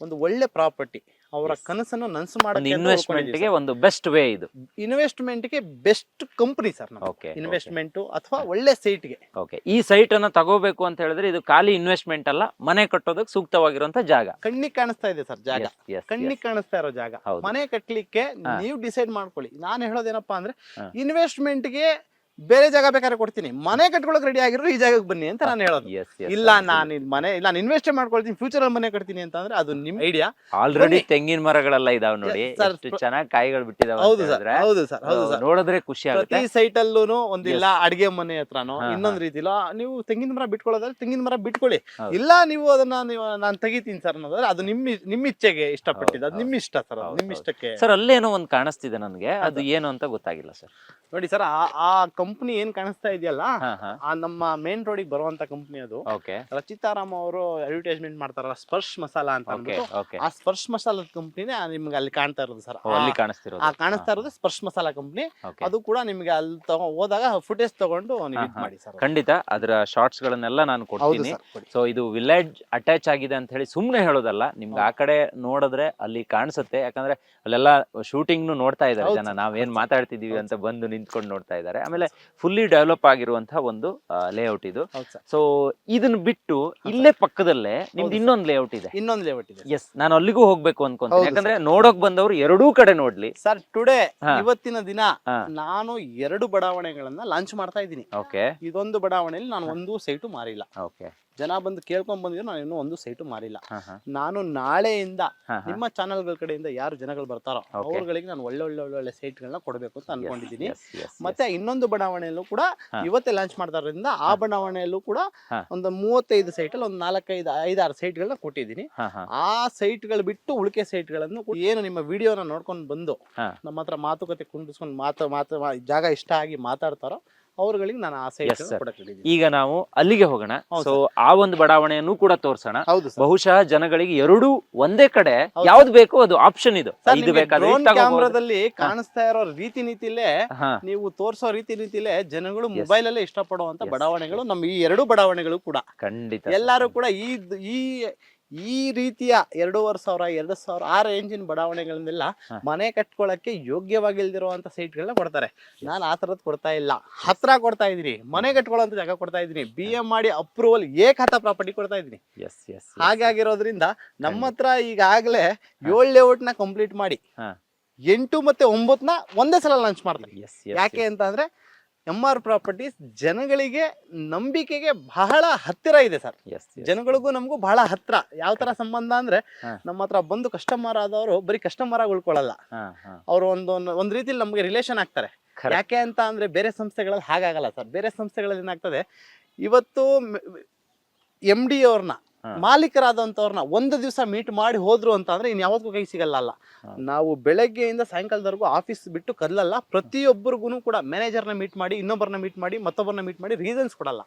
ಒಂದು ಒಳ್ಳೆ ಪ್ರಾಪರ್ಟಿ ಅವರ. ಕನಸನ್ನು ನನಸು ಇನ್ವೆಸ್ಟ್ಮೆಂಟ್ಗೆ ಒಂದು ಬೆಸ್ಟ್ ವೇ ಇದು. ಇನ್ವೆಸ್ಟ್ಮೆಂಟ್ಗೆ best company sir okay investment ಅಥವಾ ಒಳ್ಳೆ ಸೈಟ್ಗೆ. ಓಕೆ ಈ ಸೈಟ್ ಅನ್ನು ತಗೋಬೇಕು ಅಂತ ಹೇಳಿದ್ರೆ ಇದು ಖಾಲಿ ಇನ್ವೆಸ್ಟ್ಮೆಂಟ್ ಅಲ್ಲ ಮನೆ ಕಟ್ಟೋದಕ್ಕೆ ಸೂಕ್ತವಾಗಿರುವಂತ ಜಾಗ. ಕಣ್ಣಿಗೆ ಕಾಣಿಸ್ತಾ ಇದೆ ಸರ್ ಜಾಗ. ಕಣ್ಣಿಗೆ ಕಾಣಿಸ್ತಾ ಇರೋ ಜಾಗ. ಮನೆ ಕಟ್ಟಲಿಕ್ಕೆ ನೀವು ಡಿಸೈಡ್ ಮಾಡ್ಕೊಳ್ಳಿ. ನಾನು ಹೇಳೋದೇನಪ್ಪಾ ಅಂದ್ರೆ ಹಾ. ಬೇರೆ ಜಾಗ ಬೇಕಾದ್ರೆ ಕೊಡ್ತೀನಿ. ಮನೆ ಕಟ್ಕೊಳಕ್ ರೆಡಿ ಆಗಿರೋ ಈ ಜಾಗಕ್ಕೆ ಬನ್ನಿ ಅಂತ ನಾನು ಹೇಳೋದು. ಇಲ್ಲ. ನಾನು ಮನೆ ಇಲ್ಲ ಇನ್ವೆಸ್ಟ್ ಮಾಡ್ಕೊಳ್ತೀನಿ ಫ್ಯೂಚರ್ ಅಲ್ಲಿ ಮನೆ ಕಟ್ತೀನಿ ಅಂತ ಅಂದ್ರೆ ಅದು ನಿಮ್ ಐಡಿಯಾ ಆಲ್ರೆಡಿ. ತೆಂಗಿನ ಮರಗಳೆಲ್ಲ ಇದಾವೆ ನೋಡಿ. ಚೆನ್ನಾಗಿ ಕಾಯಿಗಳು ಬಿಟ್ಟಿದಾವೆ ಹೌದು ಸರ್ ಹೌದು ಸರ್ ಹೌದು ಸರ್ ನೋಡಿದ್ರೆ ಖುಷಿ ಆಗುತ್ತೆ. ಪ್ರತಿ ಸೈಟ್ ಅಲ್ಲೂ ಒಂದಿಲ್ಲ ಅಡಿಗೆ ಮನೆ ಹತ್ರನೋ ಇನ್ನೊಂದು ರೀತಿಲೋ ನೀವು ತೆಂಗಿನ ಮರ ಬಿಟ್ಕೊಳ್ಳೋದ್ರೆ ತೆಂಗಿನ ಮರ ಬಿಟ್ಕೊಳ್ಳಿ. ಇಲ್ಲ ನೀವು ಅದನ್ನ ನೀವು ನಾನು ತೆಗಿತೀನಿ ಸರ್ ಅನ್ನೋದಾದ್ರೆ ಅದು ನಿಮ್ಮ ನಿಮ್ಮ ಇಚ್ಛೆಗೆ ಇಷ್ಟಪಟ್ಟಿದ್ದು. ಅದು ನಿಮ್ಮ ಇಷ್ಟ ಸರ್ ನಿಮ್ಮ ಇಷ್ಟಕ್ಕೆ. ಸರ್ ಅಲ್ಲೇನೋ ಒಂದು ಕಾಣಿಸ್ತಿದೆ ನನಗೆ. ಅದು ಏನು ಅಂತ ಗೊತ್ತಾಗಿಲ್ಲ ಸರ್ ನೋಡಿ ಸರ್ ಆ ಆ ಕಂಪನಿ ಏನ್ ಕಾಣಿಸ್ತಾ ಇದೆಯಲ್ಲ ಆ ನಮ್ಮ ಮೇನ್ ರೋಡಿಗೆ ಬರುವಂತ ಕಂಪ್ನಿ ಅದು. ಓಕೆ. ರಚಿತಾರಾಮ್ ಅವರು ಅಡ್ವರ್ಟೈಸ್ಮೆಂಟ್ ಮಾಡ್ತಾರಲ್ಲ ಸ್ಪರ್ಶ್ ಮಸಾಲ ಅಂತ ಓಕೆ ಅಂದ್ಬಿಟ್ಟು ಓಕೆ. ಆ ಸ್ಪರ್ಶ್ ಮಸಾಲದ ಕಂಪ್ನಿನೇ ನಿಮ್ಗೆ ಅಲ್ಲಿ ಕಾಣ್ತಾ ಇರೋದು ಸರ್. ಅಲ್ಲಿ ಕಾಣಿಸ್ತಿರೋದು. ಆ ಕಾಣಿಸ್ತಾ ಇರೋದು ಸ್ಪರ್ಶ್ ಮಸಾಲ ಕಂಪ್ನಿ. Okay. ಅದು ಕೂಡ ನಿಮ್ಗೆ ಅಲ್ಲಿ ತಗೋ ಹೋದಾಗ ಫುಟೇಜ್ ತಗೊಂಡು ನೀವು ಹಾ, ಇದ್ ಹಾ. ಮಾಡಿ ಸರ್. ಖಂಡಿತ ಅದರ ಶಾರ್ಟ್ಸ್ ಗಳನ್ನೆಲ್ಲ ನಾನು ಹೌದು ಕೊಡ್ತೀನಿ. ಸರ್ ಕೊಡಿ. ಸೊ ಇದು ವಿಲೇಜ್ ಅಟ್ಯಾಚ್ ಆಗಿದೆ ಅಂತ ಹೇಳಿ ಸುಮ್ನೆ ಹೇಳೋದಲ್ಲ ನಿಮ್ಗೆ ಆ ಕಡೆ ನೋಡಿದ್ರೆ ಅಲ್ಲಿ ಕಾಣಿಸುತ್ತೆ. ಯಾಕಂದ್ರೆ ಅಲ್ಲೆಲ್ಲ ಶೂಟಿಂಗ್ ನೋಡ್ತಾ ಇದ್ದಾರೆ ಹೌದು ಜನ. sir. ನಾವೇನ್ ಮಾತಾಡ್ತಿದೀವಿ ಅಂತ ಬಂದು ನಿಂತ್ಕೊಂಡು ನೋಡ್ತಾ ಇದ್ದಾರೆ. ಆಮೇಲೆ ಫುಲ್ಲಿ ಡೆವಲಪ್ ಆಗಿರುವಂತಹ ಒಂದು ಲೇಔಟ್ ಇದು. ಸೊ ಇದನ್ನ ಬಿಟ್ಟು ಇಲ್ಲೇ ಪಕ್ಕದಲ್ಲೇ ನಿಮ್ದು ಇನ್ನೊಂದು ಲೇಔಟ್ ಇದೆ. ಇನ್ನೊಂದು ಲೇಔಟ್ ಇದೆ. ಎಸ್ ನಾನು ಅಲ್ಲಿಗೂ ಹೋಗ್ಬೇಕು ಅನ್ಕೊಂತೀನಿ. ಯಾಕಂದ್ರೆ ನೋಡೋಕ್ ಬಂದವರು ಎರಡೂ ಕಡೆ ನೋಡ್ಲಿ. ಸರ್ ಟುಡೇ ಇವತ್ತಿನ ದಿನ ನಾನು ಎರಡು ಬಡಾವಣೆಗಳನ್ನ ಲಾಂಚ್ ಮಾಡ್ತಾ ಇದ್ದೀನಿ. ಓಕೆ ಇದೊಂದು ಬಡಾವಣೆಯಲ್ಲಿ ನಾನು ಒಂದು ಸೈಟು ಮಾರಿಲ್ಲ. ಓಕೆ ಜನ ಬಂದು ಕೇಳ್ಕೊಂಡ್ ಬಂದಿದ್ರು ನಾನು ಇನ್ನೂ ಒಂದು ಸೈಟು ಮಾರಿಲ್ಲ. ನಾನು ನಾಳೆಯಿಂದ ನಿಮ್ಮ ಚಾನೆಲ್ಗಳ ಕಡೆಯಿಂದ ಯಾರು ಜನಗಳು ಬರ್ತಾರೋ. ಅವ್ರಗಳಿಗೆ ನಾನು ಒಳ್ಳೆ ಒಳ್ಳೆ ಒಳ್ಳೆ ಒಳ್ಳೆ ಸೈಟ್ಗಳನ್ನ ಕೊಡಬೇಕು ಅಂತ ಅನ್ಕೊಂಡಿದ್ದೀನಿ. ಮತ್ತೆ ಇನ್ನೊಂದು ಬಡಾವಣೆಯಲ್ಲೂ ಕೂಡ. ಇವತ್ತೇ ಲಾಂಚ್ ಮಾಡ್ತಾರಿಂದ ಆ ಬಡಾವಣೆಯಲ್ಲೂ ಕೂಡ ಒಂದು ಮೂವತ್ತೈದು ಸೈಟ್ ಅಲ್ಲಿ ಒಂದು ನಾಲ್ಕೈದು ಐದಾರು ಸೈಟ್ಗಳನ್ನ ಕೊಟ್ಟಿದ್ದೀನಿ. ಆ ಸೈಟ್ಗಳು ಬಿಟ್ಟು ಉಳಿಕೆ ಸೈಟ್ಗಳನ್ನು ಏನು ನಿಮ್ಮ ವಿಡಿಯೋನ ನೋಡ್ಕೊಂಡು ಬಂದು ಹಾ. ನಮ್ಮ ಹತ್ರ ಮಾತುಕತೆ ಕುಂಡಿಸ್ಕೊಂಡು ಮಾತು ಮಾತು ಜಾಗ ಇಷ್ಟ ಆಗಿ ಮಾತಾಡ್ತಾರೋ ಅವ್ರಗಳಿಗೆ ನಾನು ಆಸೆ sir. ಈಗ ನಾವು ಅಲ್ಲಿಗೆ ಹೋಗೋಣ ಹೌದು ಸೊ ಆ ಒಂದು ಬಡಾವಣೆಯನ್ನು ಕೂಡ ತೋರ್ಸೋಣ ಹೌದು ಸರ್ ಬಹುಶಃ ಜನಗಳಿಗೆ ಎರಡು ಒಂದೇ ಕಡೆ ಹೌದು. ಯಾವ್ದು ಬೇಕು ಅದು ಆಪ್ಷನ್ ಇದು ಇದು ಬೇಕಾದ್ರೆ ಡ್ರೋನ್ ಇದು ತಗೋಬಹುದು. ಕ್ಯಾಮ್ರಾದಲ್ಲಿ ಕಾಣಿಸ್ತಾ ಇರೋ ರೀತಿ ನೀತಿಲೇ ಹಾ ನೀವು ತೋರಿಸೋ ರೀತಿ ನೀತಿಲೇ ಜನಗಳು. ಮೊಬೈಲ್ ಅಲ್ಲೇ ಇಷ್ಟಪಡುವಂತ Yes. ಬಡಾವಣೆಗಳು ನಮ್ಮ ಈ ಎರಡು ಬಡಾವಣೆಗಳು ಕೂಡ ಖಂಡಿತ ಎಲ್ಲಾರು ಎಲ್ಲರೂ ಕೂಡ ಈ ಈ ಈ ರೀತಿಯ ಎರಡೂವರೆ ಸಾವಿರ ಎರಡು ಸಾವಿರ ಆ ರೇಂಜಿನ ಬಡಾವಣೆಗಳನ್ನೆಲ್ಲ. ಮನೆ ಕಟ್ಕೊಳ್ಳಕ್ಕೆ ಯೋಗ್ಯವಾಗಿಲ್ದಿರುವಂತ ಸೈಟ್ಗಳನ್ನ ಕೊಡ್ತಾರೆ. ನಾನು ಆ ತರದ್ ಕೊಡ್ತಾ ಇಲ್ಲ. ಹತ್ರ ಕೊಡ್ತಾ ಇದೀನಿ ಮನೆ ಕಟ್ಕೊಳ್ಳೋ ಜಾಗ ಕೊಡ್ತಾ ಇದೀನಿ ಬಿ ಎಂ ಮಾಡಿ ಅಪ್ರೂವಲ್ ಏಕಾತ ಪ್ರಾಪರ್ಟಿ ಕೊಡ್ತಾ ಇದೀನಿ ಎಸ್ ಎಸ್ yes, ಹಾಗೆ yes. ಆಗಿರೋದ್ರಿಂದ ನಮ್ಮ ಹತ್ರ ಈಗಾಗಲೇ ಏಳು ಲೇಔಟ್ನ ಕಂಪ್ಲೀಟ್ ಮಾಡಿ. ಎಂಟು ಮತ್ತೆ ಒಂಬತ್ತನ್ನ ಒಂದೇ ಸಲ ಲಾಂಚ್ ಮಾಡ್ತಾರೆ ಯಾಕೆ. ಅಂತ ಅಂದ್ರೆ ಎಂ ಆರ್ ಪ್ರಾಪರ್ಟೀಸ್ ಜನಗಳಿಗೆ ನಂಬಿಕೆಗೆ ಬಹಳ ಹತ್ತಿರ ಇದೆ ಸರ್. ಜನಗಳಿಗೂ ನಮಗೂ ಬಹಳ ಹತ್ರ ಯಾವ ತರ ಸಂಬಂಧ ಅಂದ್ರೆ. ನಮ್ಮ ಹತ್ರ ಬಂದು ಕಸ್ಟಮರ್ ಆದವರು ಬರೀ ಕಸ್ಟಮರ್ ಆಗಿ ಉಳ್ಕೊಳ್ಳಲ್ಲ. ಅವರು ಒಂದು ಒಂದ್ ರೀತಿಲಿ ನಮಗೆ ರಿಲೇಷನ್ ಆಗ್ತಾರೆ. ಯಾಕೆ ಅಂತ ಅಂದ್ರೆ ಬೇರೆ ಸಂಸ್ಥೆಗಳಲ್ಲಿ ಹಾಗಾಗಲ್ಲ ಸರ್ ಬೇರೆ ಸಂಸ್ಥೆಗಳಲ್ಲಿ ಏನಾಗ್ತದೆ ಇವತ್ತು ಎಂ ಡಿ ಅವ್ರನ್ನ. ಮಾಲೀಕರಾದಂಥವ್ರನ್ನ ಒಂದು ದಿವಸ ಮೀಟ್ ಮಾಡಿ ಹೋದ್ರು ಅಂತ ಅಂದ್ರೆ ಇನ್ ಯಾವತ್ತೂ ಕೈ ಸಿಗಲ್ಲ ಅಲ್ಲ. ನಾವು ಬೆಳಗ್ಗೆಯಿಂದ ಸಾಯಂಕಾಲದವರೆಗೂ ಆಫೀಸ್ ಬಿಟ್ಟು ಕದಲಲ್ಲ ಪ್ರತಿಯೊಬ್ಬರಿಗೂ ಕೂಡ ಮ್ಯಾನೇಜರ್ನ ಮೀಟ್ ಮಾಡಿ ಇನ್ನೊಬ್ಬರನ್ನ ಮೀಟ್ ಮಾಡಿ ಮತ್ತೊಬ್ಬರನ್ನ ಮೀಟ್ ಮಾಡಿ ರೀಸನ್ಸ್ ಕೊಡಲ್ಲ.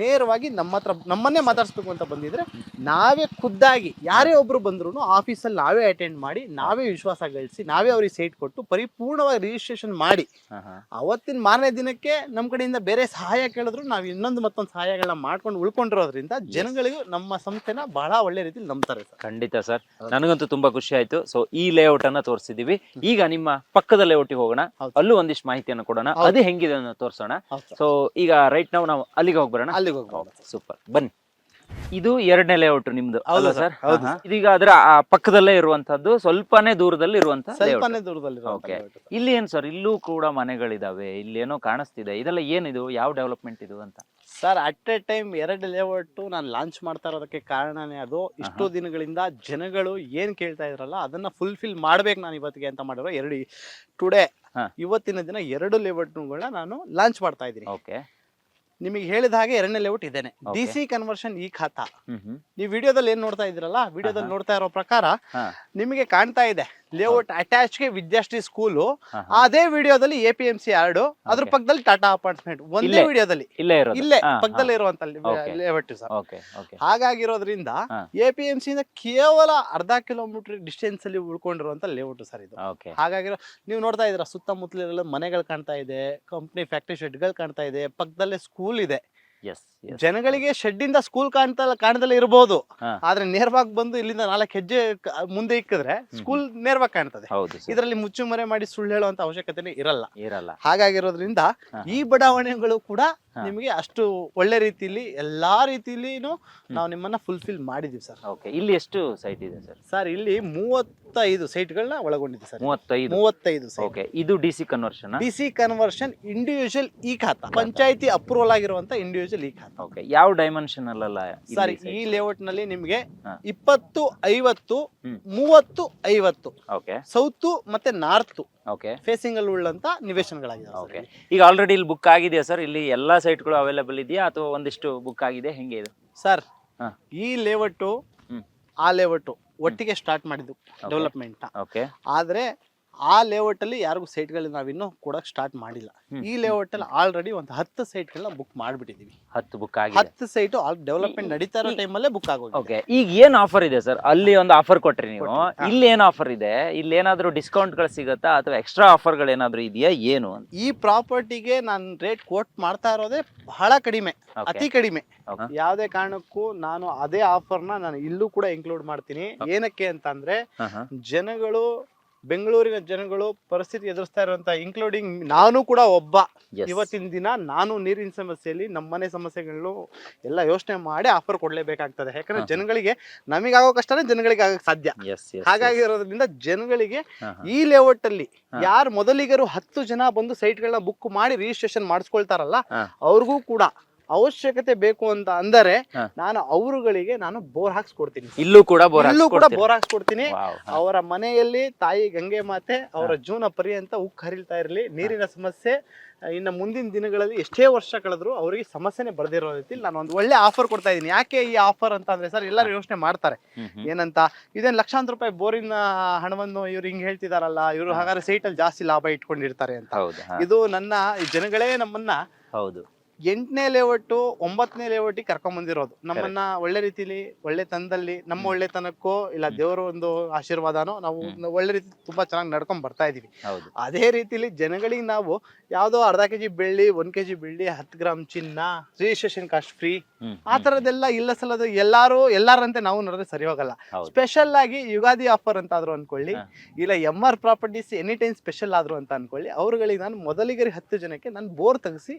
ನೇರವಾಗಿ ನಮ್ಮ ಹತ್ರ ನಮ್ಮನ್ನೇ ಮಾತಾಡಿಸ್ಬೇಕು ಅಂತ ಬಂದಿದ್ರೆ ನಾವೇ ಖುದ್ದಾಗಿ ಯಾರೇ ಒಬ್ರು ಬಂದ್ರು ಆಫೀಸಲ್ಲಿ ನಾವೇ ಅಟೆಂಡ್ ಮಾಡಿ ನಾವೇ ವಿಶ್ವಾಸ ಗಳಿಸಿ ನಾವೇ ಅವ್ರಿಗೆ ಸೇಟ್ ಕೊಟ್ಟು ಪರಿಪೂರ್ಣವಾಗಿ ರಿಜಿಸ್ಟ್ರೇಷನ್ ಮಾಡಿ. ಅವತ್ತಿನ ಮಾರನೇ ದಿನಕ್ಕೆ ನಮ್ಮ ಕಡೆಯಿಂದ ಬೇರೆ ಸಹಾಯ ಕೇಳಿದ್ರು ನಾವು ಇನ್ನೊಂದು ಮತ್ತೊಂದು ಸಹಾಯಗಳನ್ನ ಮಾಡ್ಕೊಂಡು ಉಳ್ಕೊಂಡಿರೋದ್ರಿಂದ ಜನಗಳಿಗೂ ನಮ್ಮ ಸಂಸ್ಥೆನ ಬಹಳ ಒಳ್ಳೆ ರೀತಿಲಿ ನಂಬ್ತಾರೆ ಸರ್. ಖಂಡಿತ ಸರ್. ನನಗಂತೂ ತುಂಬಾ ಖುಷಿ ಆಯ್ತು. ಸೊ ಈ ಲೇಔಟ್ ಅನ್ನ ತೋರಿಸಿದೀವಿ. ಈಗ ನಿಮ್ಮ ಪಕ್ಕದ ಲೇಔಟ್ ಹೋಗೋಣ. ಹೌದು. ಅಲ್ಲೂ ಒಂದಿಷ್ಟು ಮಾಹಿತಿಯನ್ನು ಕೊಡೋಣ. ಅದು ಹೆಂಗಿದೆ ಅನ್ನೋ ತೋರಿಸೋಣ. ಹೌದು ಸರ್. ಸೊ ಈಗ ರೈಟ್ ನಾವು ನಾವು ಅಲ್ಲಿಗೆ ಹೋಗ್ಬರೋಣ? ಅಲ್ಲಿಗೆ ಹೋಗ್ಬೋದು ಸೂಪರ್ ಬನ್ನಿ. ಇದು ಎರಡನೇ ಲೇಔಟ್ ನಿಮ್ದು ಹೌದು ಸರ್. ಹೌದು ಇದೀಗ ಅದ್ರ ಆ ಪಕ್ಕದಲ್ಲೇ ಇರುವಂತದ್ದು ಸ್ವಲ್ಪನೇ ದೂರದಲ್ಲಿ ಇರುವಂತ ಸ್ವಲ್ಪನೇ ದೂರದಲ್ಲಿ Okay. ಇಲ್ಲಿ ಏನ್ ಸರ್? ಇಲ್ಲೂ ಕೂಡ ಮನೆಗಳಿದಾವೆ. ಇಲ್ಲಿ ಏನೋ ಕಾಣಿಸ್ತಿದೆ. ಇದೆಲ್ಲ ಏನಿದು? ಯಾವ ಡೆವಲಪ್ಮೆಂಟ್ ಇದು ಅಂತ? ಸರ್ ಅಟ್ ಎ ಟೈಮ್ ಎರಡು ಲೇಔಟ್ ನಾನು ಲಾಂಚ್ ಮಾಡ್ತಾ ಇರೋದಕ್ಕೆ ಕಾರಣನೇ ಅದು. ಇಷ್ಟು ದಿನಗಳಿಂದ ಜನಗಳು ಏನ್ ಕೇಳ್ತಾ ಇದ್ರಲ್ಲ ಅದನ್ನ ಫುಲ್ಫಿಲ್ ಮಾಡ್ಬೇಕು ನಾನು ಇವತ್ತಿಗೆ ಅಂತ ಮಾಡಿರೋ ಎರಡು ಟುಡೇ ಇವತ್ತಿನ ದಿನ ಎರಡು ಲೇಔಟ್ಗಳನ್ನ ನಾನು ಲಾಂಚ್ ಮಾಡ್ತಾ ಇದ್ದೀನಿ. ಓಕೆ ನಿಮಗೆ ಹೇಳಿದ ಹಾಗೆ ಎರಡನೇ ಲೇಔಟ್ ಇದೇನೆ. ಡಿ ಸಿ ಕನ್ವರ್ಷನ್ ಈ ಖಾತಾ. ನೀವು ವಿಡಿಯೋದಲ್ಲಿ ಏನ್ ನೋಡ್ತಾ ಇದ್ರಲ್ಲ ವಿಡಿಯೋದಲ್ಲಿ ನೋಡ್ತಾ ಇರೋ ಪ್ರಕಾರ ನಿಮಗೆ ಕಾಣ್ತಾ ಇದೆ. ಲೇಔಟ್ ಅಟ್ಯಾಚ್ಗೆ ವಿದ್ಯಾಶ್ರೀ ಸ್ಕೂಲು. ಅದೇ ವಿಡಿಯೋದಲ್ಲಿ ಎ ಪಿ ಎಂ ಸಿ ಎರಡು ಅದ್ರ ಪಕ್ಕದಲ್ಲಿ ಟಾಟಾ ಅಪಾರ್ಟ್ಮೆಂಟ್ ಒಂದೇ ವಿಡಿಯೋದಲ್ಲಿ. ಇಲ್ಲೇ ಹಾ, ಪಕ್ಕದಲ್ಲಿ ಇರುವಂತ. ಲೇಔಟ್ ಸರ್ ಹಾಗಾಗಿರೋದ್ರಿಂದ. ಎ ಪಿ ಎಂ ಸಿಯಿಂದ ಕೇವಲ ಅರ್ಧ ಕಿಲೋಮೀಟರ್ ಡಿಸ್ಟೆನ್ಸ್ ಅಲ್ಲಿ ಉಳ್ಕೊಂಡಿರುವಂತ ಲೇಔಟ್ ಸರ್ ಇದು. ಹಾಗಾಗಿರೋ ನೀವು ನೋಡ್ತಾ ಇದ್ರ ಸುತ್ತಮುತ್ತಲಿರಲ್ಲ ಮನೆಗಳು ಕಾಣ್ತಾ ಇದೆ ಕಂಪ್ನಿ ಫ್ಯಾಕ್ಟ್ರಿ ಶೆಡ್ಗಳು ಕಾಣ್ತಾ ಇದೆ ಪಕ್ಕದಲ್ಲೇ ಸ್ಕೂಲ್ ಇದೆ. ಜನಗಳಿಗೆ ಶೆಡ್ ಇಂದ ಸ್ಕೂಲ್ ಕಾಣ್ತಾ ಕಾಣದಲ್ಲೇ ಇರಬಹುದು. ಆದ್ರೆ ನೇರವಾಗಿ ಬಂದು ಇಲ್ಲಿಂದ ನಾಲ್ಕು ಹೆಜ್ಜೆ ಮುಂದೆ ಇಕ್ಕಿದ್ರೆ ಸ್ಕೂಲ್ ನೇರವಾಗಿ ಕಾಣ್ತದೆ. ಇದರಲ್ಲಿ ಮುಚ್ಚುಮರೆ ಮಾಡಿ ಸುಳ್ಳು ಹೇಳುವಂತ ಅವಶ್ಯಕತೆನೇ ಇರಲ್ಲ ಇರಲ್ಲ ಹಾಗಾಗಿರೋದ್ರಿಂದ ಈ ಬಡಾವಣೆಗಳು ಕೂಡ. ನಿಮಗೆ ಅಷ್ಟು ಒಳ್ಳೆ ರೀತಿಯಲ್ಲಿ ಎಲ್ಲಾ ರೀತಿಲಿನೂ ನಾವು ನಿಮ್ಮನ್ನ ಫುಲ್ಫಿಲ್ ಮಾಡಿದೀವಿ ಸರ್. ಓಕೆ ಇಲ್ಲಿ ಎಷ್ಟು ಸೈಟ್ ಇದೆ ಸರ್? ಸರ್ ಇಲ್ಲಿ ಮೂವತ್ತೈದು ಸೈಟ್ಗಳನ್ನ ಒಳಗೊಂಡಿದೆ ಸರ್. ಮೂವತ್ತೈದು. ಮೂವತ್ತೈದು ಸೈಟ್ ಓಕೆ ಇದು D C conversion D C conversion individual e khata ಪಂಚಾಯತಿ ಅಪ್ರೂವಲ್ ಆಗಿರುವಂತ ಇಂಡಿವಿಜುವಲ್ ಈ ಖಾತಾ ಓಕೆ ಯಾವ ಡೈಮೆನ್ಷನ್ ಅಲ್ಲ ಸರ್ ಈ ಲೇಔಟ್ನಲ್ಲಿ ನಿಮಗೆ. ಇಪ್ಪತ್ತು ಐವತ್ತು. ಮೂವತ್ತು ಐವತ್ತು ಓಕೆ. ಸೌತ್ ಮತ್ತೆ ನಾರ್ತ್ ಓಕೆ. ಫೇಸಿಂಗ್ ಅಲ್ಲಿ ಉಳ್ಳಂತ ನಿವೇಶನಗಳಾಗಿದೆ ಓಕೆ. ಈಗ ಆಲ್ರೆಡಿ ಇಲ್ಲಿ ಬುಕ್ ಆಗಿದೆಯಾ ಸರ್? ಇಲ್ಲಿ ಎಲ್ಲಾ ಸೈಟ್ಗಳು ಅವೈಲೇಬಲ್ ಇದೆಯಾ ಅಥವಾ ಒಂದಿಷ್ಟು ಬುಕ್ ಆಗಿದೆ? ಹೆಂಗೆ ಇದು? ಸರ್ ಹಾ. ಈ ಲೇಔಟು ಹ್ಮ್. ಆ ಲೇಔಟು ಒಟ್ಟಿಗೆ ಸ್ಟಾರ್ಟ್ ಮಾಡಿದ್ದು ಡೆವಲಪ್ಮೆಂಟ್ ಓಕೆ ಆದ್ರೆ ಆ ಲೇಔಟ್ ಅಲ್ಲಿ ಯಾರಿಗೂ ಸೈಟ್ಗಳು ನಾವಿನ್ನೂ ಕೊಡಕ್ ಸ್ಟಾರ್ಟ್ ಮಾಡಿಲ್ಲ. ಈ ಲೇಔಟ್ ಅಲ್ಲಿ ಆಲ್ರೆಡಿ ಒಂದು ಹತ್ತು ಸೈಟ್ಗಳನ್ನ ಬುಕ್ ಮಾಡ್ಬಿಟ್ಟಿದೀವಿ. ಹತ್ತು ಬುಕ್ ಆಗಿದೆ. ಹತ್ತು ಸೈಟ್ ಡೆವಲಪ್ಮೆಂಟ್ ನಡೀತಾ ಇರೋ ಟೈಮಲ್ಲೇ ಬುಕ್ ಆಗೋದು ಓಕೆ ಈಗ ಏನ್ ಆಫರ್ ಇದೆ ಸರ್ ಅಲ್ಲಿ ಒಂದು ಆಫರ್ ಕೊಟ್ರಿ ನೀವು. ಇಲ್ಲಿ ಏನು ಆಫರ್ ಇದೆ? ಇಲ್ಲಿ ಏನಾದರೂ ಡಿಸ್ಕೌಂಟ್ಗಳು ಸಿಗತ್ತಾ? ಅಥವಾ ಎಕ್ಸ್ಟ್ರಾ ಆಫರ್ಗಳು ಏನಾದ್ರು ಇದೆಯಾ? ಏನು ಅಂತ. ಈ ಪ್ರಾಪರ್ಟಿಗೆ ನಾನು ರೇಟ್ ಕೋಟ್ ಮಾಡ್ತಾ ಇರೋದೇ ಬಹಳ ಕಡಿಮೆ ಅತಿ ಕಡಿಮೆ. ಯಾವುದೇ ಕಾರಣಕ್ಕೂ ನಾನು ಅದೇ ಆಫರ್ನ ನಾನು ಇಲ್ಲೂ ಕೂಡ ಇನ್ಕ್ಲೂಡ್ ಮಾಡ್ತೀನಿ. ಏನಕ್ಕೆ ಅಂತಂದ್ರೆ. ಜನಗಳು ಬೆಂಗಳೂರಿನ ಜನಗಳು ಪರಿಸ್ಥಿತಿ ಎದುರಿಸ್ತಾ ಇರುವಂತ ಇನ್ಕ್ಲೂಡಿಂಗ್ ನಾನು ಕೂಡ ಒಬ್ಬ Yes. ಇವತ್ತಿನ ದಿನ ನಾನು ನೀರಿನ ಸಮಸ್ಯೆಯಲ್ಲಿ ನಮ್ಮ ಮನೆ ಸಮಸ್ಯೆಗಳು ಎಲ್ಲ ಯೋಚನೆ ಮಾಡಿ ಆಫರ್ ಕೊಡ್ಲೇಬೇಕಾಗ್ತದೆ ಯಾಕಂದ್ರೆ. ಜನಗಳಿಗೆ ನಮಗಾಗೋ ಕಷ್ಟನೇ ಜನಗಳಿಗೆ ಆಗಕ್ ಸಾಧ್ಯ ಎಸ್ ಹಾಗಾಗಿರೋದ್ರಿಂದ ಜನಗಳಿಗೆ ಹಾ, ಹಾ. ಈ ಲೇಔಟ್ ಅಲ್ಲಿ ಯಾರು ಮೊದಲಿಗರು ಹತ್ತು ಜನ ಬಂದು ಸೈಟ್ಗಳನ್ನ ಬುಕ್ ಮಾಡಿ ರಿಜಿಸ್ಟ್ರೇಷನ್ ಮಾಡಿಸ್ಕೊಳ್ತಾರಲ್ಲ ಹಾ. ಅವ್ರಿಗೂ ಕೂಡ ಅವಶ್ಯಕತೆ ಬೇಕು ಅಂತ ಅಂದರೆ. ನಾನು ಅವರುಗಳಿಗೆ ನಾನು ಬೋರ್ ಹಾಕ್ಸ್ಕೊಡ್ತೀನಿ. ಇಲ್ಲೂ ಕೂಡ ಬೋರ್ ಇಲ್ಲೂ ಕೂಡ ಬೋರ್ ಹಾಕ್ಸ್ಕೊಡ್ತೀನಿ. ಅವರ ಮನೆಯಲ್ಲಿ ತಾಯಿ ಗಂಗೆ ಮಾತೆ ಅವರ ಜೀವನ ಪರ್ಯಂತ ಉಕ್ಕು ಹರಿಲ್ತಾ ಇರಲಿ ನೀರಿನ ಸಮಸ್ಯೆ ಇನ್ನ ಮುಂದಿನ ದಿನಗಳಲ್ಲಿ ಎಷ್ಟೇ ವರ್ಷ ಕಳೆದ್ರು ಅವರಿಗೆ ಸಮಸ್ಯೆನೆ ಬರ್ದಿರೋ ರೀತಿ ನಾನು ಒಂದು ಒಳ್ಳೆ ಆಫರ್ ಕೊಡ್ತಾ ಇದ್ದೀನಿ. ಯಾಕೆ ಈ ಆಫರ್ ಅಂತ ಅಂದ್ರೆ ಸರ್ ಎಲ್ಲರೂ ಯೋಚನೆ ಮಾಡ್ತಾರೆ. ಏನಂತ ಇದೇನು ಲಕ್ಷಾಂತರ ರೂಪಾಯಿ ಬೋರಿನ ಹಣವನ್ನು ಇವ್ರು ಹಿಂಗೆ ಹೇಳ್ತಿದಾರಲ್ಲ ಇವರು ಹಾಗಾದ್ರೆ ಸೈಟ್ ಅಲ್ಲಿ ಜಾಸ್ತಿ ಲಾಭ ಇಟ್ಕೊಂಡಿರ್ತಾರೆ ಅಂತ. ಇದು ನನ್ನ ಈ ಜನಗಳೇ ನಮ್ಮನ್ನ ಹೌದು. ಎಂಟನೇ ಲೇಔಟು ಒಂಬತ್ತನೇ ಲೇಔಟಿಗೆ ಕರ್ಕೊಂಡ್ ಬಂದಿರೋದು. ನಮ್ಮನ್ನ ಒಳ್ಳೆ ರೀತಿಲಿ ಒಳ್ಳೆ ತಂದಲ್ಲಿ ನಮ್ಮ ಒಳ್ಳೆತನಕ್ಕೋ ಇಲ್ಲ ದೇವರ ಒಂದು ಆಶೀರ್ವಾದನೋ ನಾವು ಒಳ್ಳೆ ರೀತಿ ತುಂಬಾ ಚೆನ್ನಾಗಿ ನಡ್ಕೊಂಡ್ ಬರ್ತಾ ಇದೀವಿ. ಅದೇ ರೀತಿಲಿ ಜನಗಳಿಗೆ ನಾವು ಯಾವ್ದೋ ಅರ್ಧ ಕೆಜಿ ಬೆಳ್ಳಿ ಒಂದ್ ಕೆಜಿ ಬೆಳ್ಳಿ ಹತ್ತು ಗ್ರಾಮ್ ಚಿನ್ನ ರಿಜಿಸ್ಟ್ರೇಷನ್ ಕಾಸ್ಟ್ ಫ್ರೀ ಆ ತರದೆಲ್ಲ ಇಲ್ಲ ಸಲದು ಎಲ್ಲಾರು ಎಲ್ಲಾರಂತೆ ನಾವು ನೋಡಿದ್ರೆ ಸರಿ ಹೋಗಲ್ಲ ಸ್ಪೆಷಲ್ ಆಗಿ ಯುಗಾದಿ ಆಫರ್ ಅಂತ ಆದ್ರು ಅನ್ಕೊಳ್ಳಿ ಇಲ್ಲ M R properties any time special ಆದ್ರು ಅಂತ ಅನ್ಕೊಳ್ಳಿ ಅವ್ರುಗಳಿಗೆ ನಾನು ಮೊದಲಿಗರಿ ಹತ್ತು ಜನಕ್ಕೆ ನಾನು ಬೋರ್ ತೆಗಿಸಿ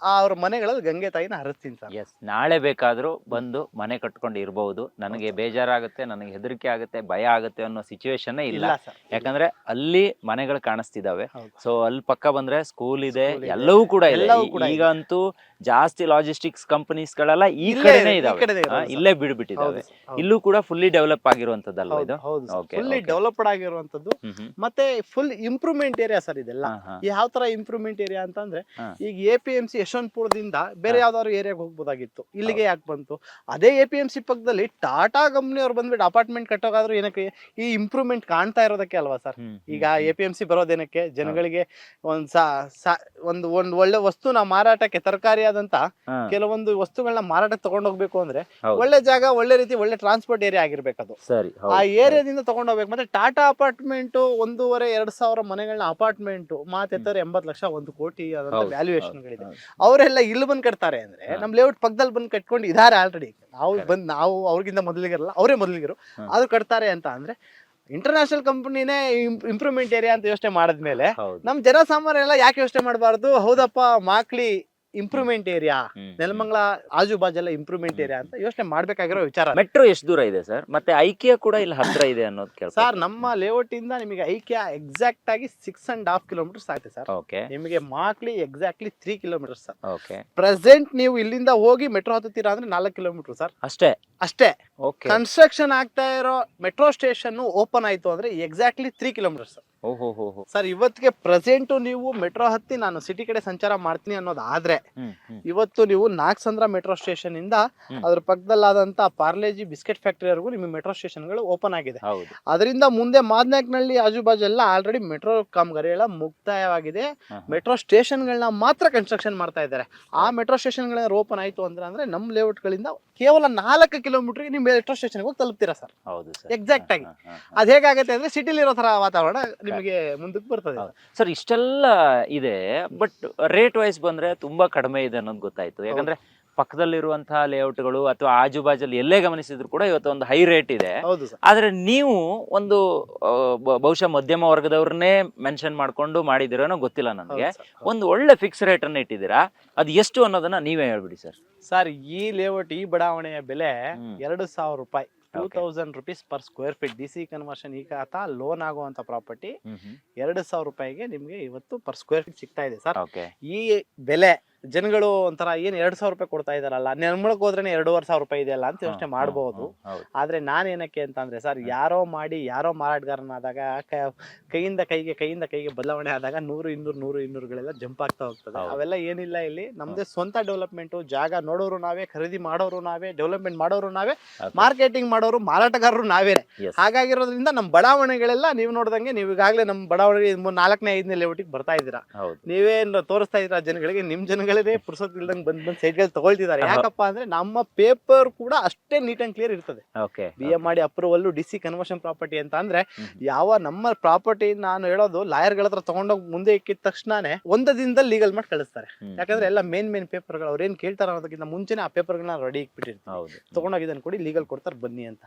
ಅವ್ರ ಮನೆಗಳಲ್ಲಿ ಗಂಗೆ ತಾಯಿನ ಹರಿಸ್ತೀನಿ ಸರ್ ಎಸ್ ನಾಳೆ ಬೇಕಾದ್ರೂ ಬಂದು ಮನೆ ಕಟ್ಕೊಂಡು ಇರಬಹುದು ನನಗೆ ಬೇಜಾರಾಗುತ್ತೆ ನನಗೆ ಹೆದರಿಕೆ ಆಗುತ್ತೆ ಭಯ ಆಗುತ್ತೆ ಅನ್ನೋ ಸಿಚುವೇಶನ್ ಇಲ್ಲ. ಇಲ್ಲ ಸರ್ ಯಾಕಂದ್ರೆ ಅಲ್ಲಿ ಮನೆಗಳು ಕಾಣಿಸ್ತಿದಾವೆ. ಹೌದು. ಸೊ ಅಲ್ಲಿ ಪಕ್ಕ ಬಂದ್ರೆ ಸ್ಕೂಲ್ ಇದೆ ಎಲ್ಲವೂ ಕೂಡ ಇದೆ. ಎಲ್ಲವೂ ಕೂಡ ಈಗ ಅಂತೂ ಜಾಸ್ತಿ ಲಾಜಿಸ್ಟಿಕ್ಸ್ ಕಂಪನೀಸ್ ಗಳೆಲ್ಲ ಈ ಕಡೆ ಕಡೆನೇ ಇದಾವೆ ಇಲ್ಲೇ ಬಿಡ್ಬಿಟ್ಟಿದ್ದಾವೆ ಇಲ್ಲೂ ಕೂಡ ಫುಲ್ಲಿ ಡೆವಲಪ್ ಆಗಿರುವಂತದ್ದಲ್ಲ ಇದು? ಫುಲ್ಲಿ ಡೆವಲಪ್ಡ್ ಆಗಿರುವಂತದ್ದು ಮತ್ತೆ ಫುಲ್ ಇಂಪ್ರೂವ್ಮೆಂಟ್ ಏರಿಯಾ ಸರ್ ಇದೆಲ್ಲ. ಯಾವ ತರ ಇಂಪ್ರೂವ್ಮೆಂಟ್ ಏರಿಯಾ ಅಂತಂದ್ರೆ ಅಂದ್ರೆ ಈಗ ಎ ಪಿ ಎಂ ಸಿ ಯಶವಂತಪುರದಿಂದ ಬೇರೆ ಯಾವ್ದಾದ್ರು ಏರಿಯಾಗೆ ಹೋಗ್ಬೋದಾಗಿತ್ತು. ಇಲ್ಲಿಗೆ ಯಾಕೆ ಬಂತು? ಅದೇ ಎ ಪಿ ಎಂ ಸಿ ಪಕ್ಕದಲ್ಲಿ ಟಾಟಾ ಕಂಪ್ನಿ ಅವ್ರು ಬಂದ್ಬಿಟ್ಟು ಅಪಾರ್ಟ್ಮೆಂಟ್ ಕಟ್ಟೋಗಾದ್ರು ಏನಕ್ಕೆ ಈ ಇಂಪ್ರೂವ್ಮೆಂಟ್ ಕಾಣ್ತಾ ಇರೋದಕ್ಕೆ ಅಲ್ವಾ ಸರ್? ಈಗ ಎ ಪಿ ಎಂ ಸಿ ಬರೋದೇನಕ್ಕೆ? ಜನಗಳಿಗೆ ಒಂದ್ ಸಾ ಸಾ- ಒಂದು ಒಳ್ಳೆ ಒಳ್ಳೆ ವಸ್ತುನ ಮಾರಾಟಕ್ಕೆ ತರಕಾರಿ ಆದಂತ ಹಾ, ಕೆಲವೊಂದು ವಸ್ತುಗಳನ್ನ ತಗೊಂಡ್ ಹೋಗ್ಬೇಕು ಅಂದ್ರೆ ಹೌದು. ಒಳ್ಳೆ ಜಾಗ ಒಳ್ಳೆ ರೀತಿ ಒಳ್ಳೆ ಟ್ರಾನ್ಸ್ಪೋರ್ಟ್ ಏರಿಯಾ ಆಗಿರ್ಬೇಕದು ಸರಿ ಆ ಏರಿಯಾದಿಂದ ತಗೊಂಡ್ ತಗೊಂಡೋಗ್ಬೇಕು ಮತ್ತೆ ಟಾಟಾ ಅಪಾರ್ಟ್ಮೆಂಟ್ ಒಂದೂವರೆ ಎರಡ್ ಸಾವಿರ ಮನೆಗಳನ್ನ ಅಪಾರ್ಟ್ಮೆಂಟ್ ಮಾತೆತ್ತರ ಎಂಬತ್ ಲಕ್ಷ ಒಂದು ಕೋಟಿ ಆದಂತ ಹೌದು, ವ್ಯಾಲ್ಯೂಯೇಷನ್ ಹೌದು, ಗಳಿದೆ ಹೌದು. ಅವರೆಲ್ಲ ಇಲ್ಲಿ ಬಂದ್ ಕಟ್ತಾರೆ ಅಂದ್ರೆ ಹಾ. ನಮ್ ಲೇಔಟ್ ಪಕ್ಕದಲ್ಲಿ ಬಂದ್ ಕಟ್ಕೊಂಡು ಇದಾರೆ ಆಲ್ರೆಡಿ ನಾವು Correct. ಬಂದ್ ನಾವು ಅವ್ರಿಗಿಂತ ಮೊದಲಿಗಿರಲ್ಲ ಅವರೇ ಮೊದಲಿಗರು ಹಾ. ಅದು ಕಟ್ತಾರೆ ಅಂತ ಅಂದ್ರೆ ಇಂಟರ್ನ್ಯಾಷನಲ್ ಕಂಪನಿನೇ ಇಂಪ್ರೂವ್ಮೆಂಟ್ ಏರಿಯಾ ಅಂತ ಯೋಚನೆ ಮಾಡಿದ್ಮೇಲೆ ನಮ್ ಜನ ಸಾಮಾನ್ಯ ಎಲ್ಲ ಯಾಕೆ ಯೋಚನೆ ಮಾಡಬಾರ್ದು ಹೌದಪ್ಪ ಮಾಕ್ಲಿ ಇಂಪ್ರೂವ್ಮೆಂಟ್ ಏರಿಯಾ ನೆಲಮಂಗಲ ಆಜು ಎಲ್ಲ ಇಂಪ್ರೂವ್ಮೆಂಟ್ ಏರಿಯಾ ಅಂತ ಯೋಚನೆ ಮಾಡ್ಬೇಕಾಗಿರೋ ವಿಚಾರ ಮೆಟ್ರೋ ಎಷ್ಟು ದೂರ ಇದೆ ಸರ್? ಮತ್ತೆ ಐಕಿಯಾ ಕೂಡ ಇಲ್ಲಿ ಹತ್ರ ಇದೆ ಅನ್ನೋದು ಕೆಲಸ ಸರ್ ನಮ್ಮ ಲೇಔಟ್ ಇಂದ ನಿಮಗೆ ಐಕೆ ಎಕ್ಸಾಕ್ಟ್ ಆಗಿ ಸಿಕ್ಸ್ ಅಂಡ್ ಹಾಫ್ ಕಿಲೋಮೀಟರ್ಸ್ ಆಗುತ್ತೆ ಸರ್. ಓಕೆ ನಿಮಗೆ Makali exactly three kilometre sir. Okay present ನೀವು ಇಲ್ಲಿಂದ ಹೋಗಿ ಮೆಟ್ರೋ ಹತ್ತುತ್ತೀರ ಅಂದ್ರೆ ನಾಲ್ಕು ಕಿಲೋಮೀಟರ್ ಸರ್. ಅಷ್ಟೇ? ಅಷ್ಟೇ. ಓಕೆ ಕನ್ಸ್ಟ್ರಕ್ಷನ್ ಆಗ್ತಾ ಇರೋ ಮೆಟ್ರೋ ಸ್ಟೇಷನ್ ಓಪನ್ ಆಯ್ತು ಅಂದ್ರೆ ಎಕ್ಸಾಕ್ಟ್ಲಿ ತ್ರೀ ಹೋ ಹೋ ಸರ್ ಇವತ್ತಿಗೆ ಪ್ರೆಸೆಂಟ್ ನೀವು ಮೆಟ್ರೋ ಹತ್ತಿ ನಾನು ಸಿಟಿ ಕಡೆ ಸಂಚಾರ ಮಾಡ್ತೀನಿ ಅನ್ನೋದಾದ್ರೆ ಇವತ್ತು ನೀವು ನಾಗಸಂದ್ರ ಮೆಟ್ರೋ ಸ್ಟೇಷನ್ ಇಂದ. ಅದ್ರ ಪಕ್ಕದಲ್ಲಾದಂತ ಪಾರ್ಲೇಜಿ ಬಿಸ್ಕೆಟ್ ಫ್ಯಾಕ್ಟರಿವರೆಗೂ ನಿಮ್ಮ ಮೆಟ್ರೋ ಸ್ಟೇಷನ್ಗಳು ಓಪನ್ ಆಗಿದೆ. ಅದರಿಂದ ಮುಂದೆ ಮಾದ್ನಾಕ್ನಲ್ಲಿ ಆಜುಬಾಜು ಎಲ್ಲ ಆಲ್ರೆಡಿ ಮೆಟ್ರೋ ಕಾಮಗಾರಿ ಎಲ್ಲ ಮುಕ್ತಾಯವಾಗಿದೆ ಮೆಟ್ರೋ ಸ್ಟೇಷನ್ ಸ್ಟೇಷನ್ಗಳನ್ನ ಮಾತ್ರ ಕನ್ಸ್ಟ್ರಕ್ಷನ್ ಮಾಡ್ತಾ ಇದ್ದಾರೆ. ಆ ಮೆಟ್ರೋ ಸ್ಟೇಷನ್ಗಳನ್ನ ಓಪನ್ ಆಯ್ತು ಅಂದ್ರೆ ಅಂದ್ರೆ ನಮ್ಮ ಲೇಔಟ್ಗಳಿಂದ ಕೇವಲ ನಾಲ್ಕು ಕಿಲೋಮೀಟರ್ ನಿಮ್ಮ ಮೆಟ್ರೋ ಸ್ಟೇಷನ್ಗೆ ಹೋಗಿ ತಲುಪ್ತೀರಾ ಸರ್? Exact ಆಗಿ. ಅದ್ ಹೇಗಾಗುತ್ತೆ ಅಂದ್ರೆ ಸಿಟಿಲಿರೋ ತರ ವಾತಾವರಣ ನಿಮಗೆ ಮುಂದಕ್ಕೆ ಬರ್ತದೆ ಸರ್ ಇಷ್ಟೆಲ್ಲ ಇದೆ ಬಟ್ ರೇಟ್ ವೈಸ್ ಬಂದ್ರೆ ತುಂಬಾ ಕಡಿಮೆ ಇದೆ ಅನ್ನೋದು ಗೊತ್ತಾಯ್ತು. ಯಾಕಂದ್ರೆ ಪಕ್ಕದಲ್ಲಿರುವಂತಹ ಲೇಔಟ್ಗಳು ಅಥವಾ ಆಜುಬಾಜಲ್ಲಿ ಎಲ್ಲೇ ಗಮನಿಸಿದ್ರು ಕೂಡ ಇವತ್ತು ಒಂದು ಹೈ ರೇಟ್ ಇದೆ. ಆದ್ರೆ ನೀವು ಒಂದು ಬಹುಶಃ ಮಧ್ಯಮ ವರ್ಗದವ್ರನ್ನೇ ಮೆನ್ಷನ್ ಮಾಡ್ಕೊಂಡು ಮಾಡಿದಿರೋನೋ ಗೊತ್ತಿಲ್ಲ ನನಗೆ. ಒಂದು ಒಳ್ಳೆ ಫಿಕ್ಸ್ ರೇಟ್ ಅನ್ನ ಇಟ್ಟಿದ್ದೀರಾ? ಅದು ಎಷ್ಟು ಅನ್ನೋದನ್ನ ನೀವೇ ಹೇಳ್ಬಿಡಿ ಸರ್. ಸರ್ ಈ ಲೇಔಟ್ ಈ ಬಡಾವಣೆಯ ಬೆಲೆ. ಎರಡು ಸಾವಿರ ರೂಪಾಯಿ. Two. Thousand rupees per square feet D C conversion ಈಗ ಆತ ಲೋನ್ ಆಗುವಂತ ಪ್ರಾಪರ್ಟಿ ಎರಡು ಸಾವಿರ ರೂಪಾಯಿಗೆ ನಿಮ್ಗೆ ಇವತ್ತು ಪರ್ ಸ್ಕ್ವೇರ್ ಫೀಟ್ ಸಿಗ್ತಾ ಇದೆ. ಸರ್ ಈ ಬೆಲೆ ಜನಗಳು ಒಂಥರ ಏನ್ ಎರಡ್ ಸಾವಿರ ರೂಪಾಯಿ ಕೊಡ್ತಾ ಇದಾರಲ್ಲ ನೆನ್ಮಳಕ್ ಹೋದ್ರೆ ಎರಡೂವರೆ ಸಾವಿರ ರೂಪಾಯಿ ಇದೆಯಲ್ಲ ಅಂತ ಯೋಚನೆ ಮಾಡಬಹುದು ಆದ್ರೆ ನಾನು ಏನಕ್ಕೆ ಅಂತ ಅಂದ್ರೆ ಸರ್ ಯಾರೋ ಮಾಡಿ ಯಾರೋ ಮಾರಾಟಗಾರನಾದಾಗ ಕೈಯಿಂದ ಕೈಗೆ ಕೈಯಿಂದ ಕೈಗೆ ಬದಲಾವಣೆ ಆದಾಗ ನೂರು ಇನ್ನೂರು ನೂರು ಇನ್ನೂರುಗಳೆಲ್ಲ ಜಂಪ್ ಆಗ್ತಾ ಹೋಗ್ತದೆ. ಅವೆಲ್ಲ ಏನಿಲ್ಲ ಇಲ್ಲಿ. ನಮ್ದೇ ಸ್ವಂತ ಡೆವಲಪ್ಮೆಂಟ್ ಜಾಗ ನೋಡೋರು ನಾವೇ ಖರೀದಿ ಮಾಡೋರು ನಾವೇ ಡೆವಲಪ್ಮೆಂಟ್ ಮಾಡೋರು ನಾವೇ ಮಾರ್ಕೆಟಿಂಗ್ ಮಾಡೋರು ಮಾರಾಟಗಾರರು ನಾವೇ ಹಾಗಾಗಿರೋದ್ರಿಂದ ನಮ್ಮ ಬಡಾವಣೆಗಳೆಲ್ಲ ನೀವು ನೋಡ್ದಂಗೆ ನೀವು ಈಗಾಗಲೇ ನಮ್ಮ ಬಡಾವಣೆ ನಾಲ್ಕನೇ ಐದನೇ ಲೆವೆಟಿಗೆ ಬರ್ತಾ ಇದ್ದೀರಾ. ನೀವೇನ್ ತೋರಿಸ್ತಾ ಇದ್ರ ಜನಗಳಿಗೆ ನಿಮ್ ಜನಗಳೇ ಪುರ್ಸೊತ್ ಇಲ್ದಂಗ್ ಬಂದ್ ಬಂದ್ ಸೈಡ್ಗಳು ತಗೊಳ್ತಿದ್ದಾರೆ. ಆಹಾ. ಯಾಕಪ್ಪ ಅಂದ್ರೆ ನಮ್ಮ ಪೇಪರ್ ಕೂಡ ಅಷ್ಟೇ ನೀಟ್ ಅಂಡ್ ಕ್ಲಿಯರ್ ಇರ್ತದೆ. ಓಕೆ. ಬಿ ಎ ಮಾಡಿ approval D C conversion property ಅಂತ ಅಂದ್ರೆ ಯಾವ ನಮ್ಮ ಪ್ರಾಪರ್ಟಿ ನಾನು ಹೇಳೋದು ಲಾಯರ್ಗಳ ಹತ್ರ ತಗೊಂಡೋಗಿ ಮುಂದೆ ಇಕ್ಕಿದ ತಕ್ಷಣನೇ ಒಂದ ದಿನದಲ್ಲಿ ಲೀಗಲ್ ಮಾಡಿ ಕಳಿಸ್ತಾರೆ. ಯಾಕಂದ್ರೆ ಎಲ್ಲ ಮೇನ್ ಮೇನ್ ಪೇಪರ್ಗಳು ಗಳು ಅವ್ರೇನ್ ಕೇಳ್ತಾರ ಅನ್ನೋದಕ್ಕಿಂತ ಮುಂಚೆನೆ ಆ ಪೇಪರ್ಗಳನ್ನ ರೆಡಿ ಇಟ್ಬಿಟ್ಟಿರ್ತಾರೆ ತಗೊಂಡೋಗಿದ್ದನ್ನು ಕೊಡಿ ಲೀಗಲ್ ಕೊಡ್ತಾರೆ ಬನ್ನಿ ಅಂತ.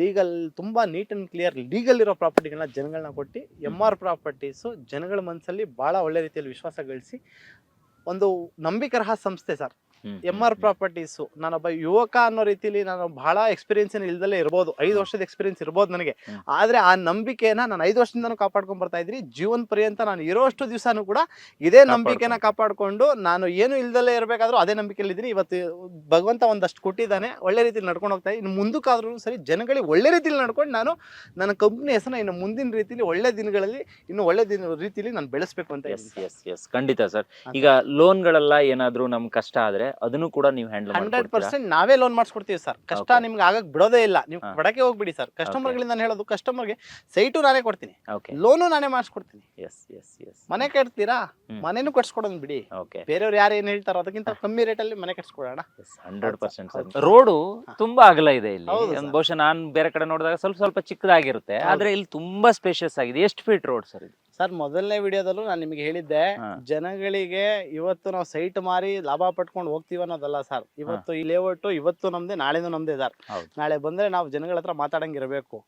ಲೀಗಲ್ ತುಂಬಾ ನೀಟ್ ಅಂಡ್ ಕ್ಲಿಯರ್ ಲೀಗಲ್ ಇರೋ ಪ್ರಾಪರ್ಟಿಗಳನ್ನ ಜನಗಳನ್ನ ಕೊಟ್ಟು ಎಂ ಆರ್ ಪ್ರಾಪರ್ಟೀಸು ಜನಗಳ ಮನಸ್ಸಲ್ಲಿ ಬಹಳ ಒಳ್ಳೆ ರೀತಿಯಲ್ಲಿ ವಿಶ್ವಾಸ ಗಳಿಸಿ ಒಂದು ನಂಬಿಕರಹ ಸಂಸ್ಥೆ ಸರ್. ಎಂ ಆರ್ ಪ್ರಾಪರ್ಟೀಸು ನಾನೊಬ್ಬ ಯುವಕ ಅನ್ನೋ ರೀತಿಲಿ ನಾನು ಬಹಳ ಎಕ್ಸ್ಪೀರಿಯನ್ಸ್ ಇಲ್ದಲೇ ಇರ್ಬೋದು. ಐದು ವರ್ಷದ ಎಕ್ಸ್ಪೀರಿಯನ್ಸ್ ಇರ್ಬೋದು ನನಗೆ. ಆದ್ರೆ ಆ ನಂಬಿಕೆನ ನಾನು ಐದು ವರ್ಷದಿಂದನೂ ಕಾಪಾಡ್ಕೊಂಡ್ ಬರ್ತಾ ಇದ್ರಿ ಜೀವನ ಪರ್ಯಂತ ನಾನು ಇರೋಷ್ಟು ದಿವಸನೂ ಕೂಡ ಇದೇ ನಂಬಿಕೆನ ಕಾಪಾಡ್ಕೊಂಡು. ನಾನು ಏನು ಇಲ್ದಲೇ ಇರಬೇಕಾದ್ರೂ ಅದೇ ನಂಬಿಕೆಯಲ್ಲಿ ಇದ್ದೀನಿ. ಇವತ್ತು ಭಗವಂತ ಒಂದಷ್ಟು ಕೊಟ್ಟಿದ್ದಾನೆ. ಒಳ್ಳೆ ರೀತಿಲಿ ನಡ್ಕೊಂಡು ಹೋಗ್ತಾ ಇನ್ನು ಮುಂದಕ್ಕಾದ್ರೂ ಸರಿ ಜನಗಳಿಗೆ ಒಳ್ಳೆ ರೀತಿಲಿ ನಡ್ಕೊಂಡು ನಾನು ನನ್ನ ಕಂಪ್ನಿ ಹೆಸರನ್ನ ಇನ್ನು ಮುಂದಿನ ರೀತಿಲಿ ಒಳ್ಳೆ ದಿನಗಳಲ್ಲಿ ಇನ್ನು ಒಳ್ಳೆ ದಿನ ರೀತಿಲಿ ನಾನು ಬೆಳೆಸ್ಬೇಕು ಅಂತ ಎಸ್ ಎಸ್ ಎಸ್ ಖಂಡಿತ ಸರ್. ಈಗ ಲೋನ್ಗಳೆಲ್ಲ ಏನಾದ್ರೂ ನಮ್ಗೆ ಕಷ್ಟ ಆದ್ರೆ ಅದನ್ನು ಕೂಡ ನೀವು ಹ್ಯಾಂಡಲ್ ಹಂಡ್ರೆಡ್ ಪರ್ಸೆಂಟ್ ನಾವೇ ಲೋನ್ ಮಾಡಿಸ್ಕೊಡ್ತೀವಿ ಸರ್ ಕಷ್ಟ. ನಿಮ್ಗೆ ಆಗಕ್ ಬಿಡೋದೇ ಇಲ್ಲ. ನೀವು. ಬಡಕೆ ಹೋಗ್ಬಿಡಿ ಸರ್ ಕಸ್ಟಮರ್ಗಳಿಂದ ನಾನು ಹೇಳೋದು ಕಸ್ಟಮರ್ಗೆ ಸೈಟು ನಾನೇ ಕೊಡ್ತೀನಿ. ಲೋನು ನಾನೇ ಮಾಡಿಸ್ಕೊಡ್ತೀನಿ. ಎಸ್ ಎಸ್ ಎಸ್ ಮನೆ ಕಟ್ತೀರಾ? ಮನೇನು ಕಟ್ಸ್ಕೊಡೋನ್ ಕಟ್ಸ್ಕೊಡೋದು ಬಿಡಿ. ಓಕೆ ಬೇರೆಯವ್ರು ಯಾರು ಏನ್ ಹೇಳ್ತಾರೋ ಅದಕ್ಕಿಂತ ಕಮ್ಮಿ ರೇಟಲ್ಲಿ ಮನೆ ಕಟ್ಸ್ಕೊಡೋಣ. ಹಂಡ್ರೆಡ್ ಪರ್ಸೆಂಟ್ ರೋಡು ತುಂಬಾ ಅಗಲ ಇದೆ ಇಲ್ಲಿ. ಬಹುಶಃ ನಾನು ಬೇರೆ ಕಡೆ ನೋಡಿದಾಗ ಸ್ವಲ್ಪ ಸ್ವಲ್ಪ ಚಿಕ್ಕದಾಗಿರುತ್ತೆ. ಆದ್ರೆ ಇಲ್ಲಿ ತುಂಬಾ ಸ್ಪೇಷಿಯಸ್ ಆಗಿದೆ. ಎಷ್ಟು ಫೀಟ್ ರೋಡ್ ಸರ್ ಇದು? ಸರ್ ಮೊದಲನೇ ವಿಡಿಯೋದಲ್ಲೂ ನಾನು ನಿಮಗೆ ಹೇಳಿದ್ದೆ ಜನಗಳಿಗೆ ಇವತ್ತು ನಾವು ಸೈಟ್ ಮಾರಿ ಲಾಭ ಪಟ್ಕೊಂಡು ಹೋಗ್ತೀವಿ ಅನ್ನೋದಲ್ಲ ಸರ್. ಇವತ್ತು ಈ ಲೇಔಟ್ ಇವತ್ತು ನಮ್ದೇ ನಾಳೆನೂ ನಮ್ದೇ ಸರ್. ನಾಳೆ ಬಂದ್ರೆ ನಾವು ಜನಗಳ ಹತ್ರ ಮಾತಾಡಂಗಿರ್ಬೇಕು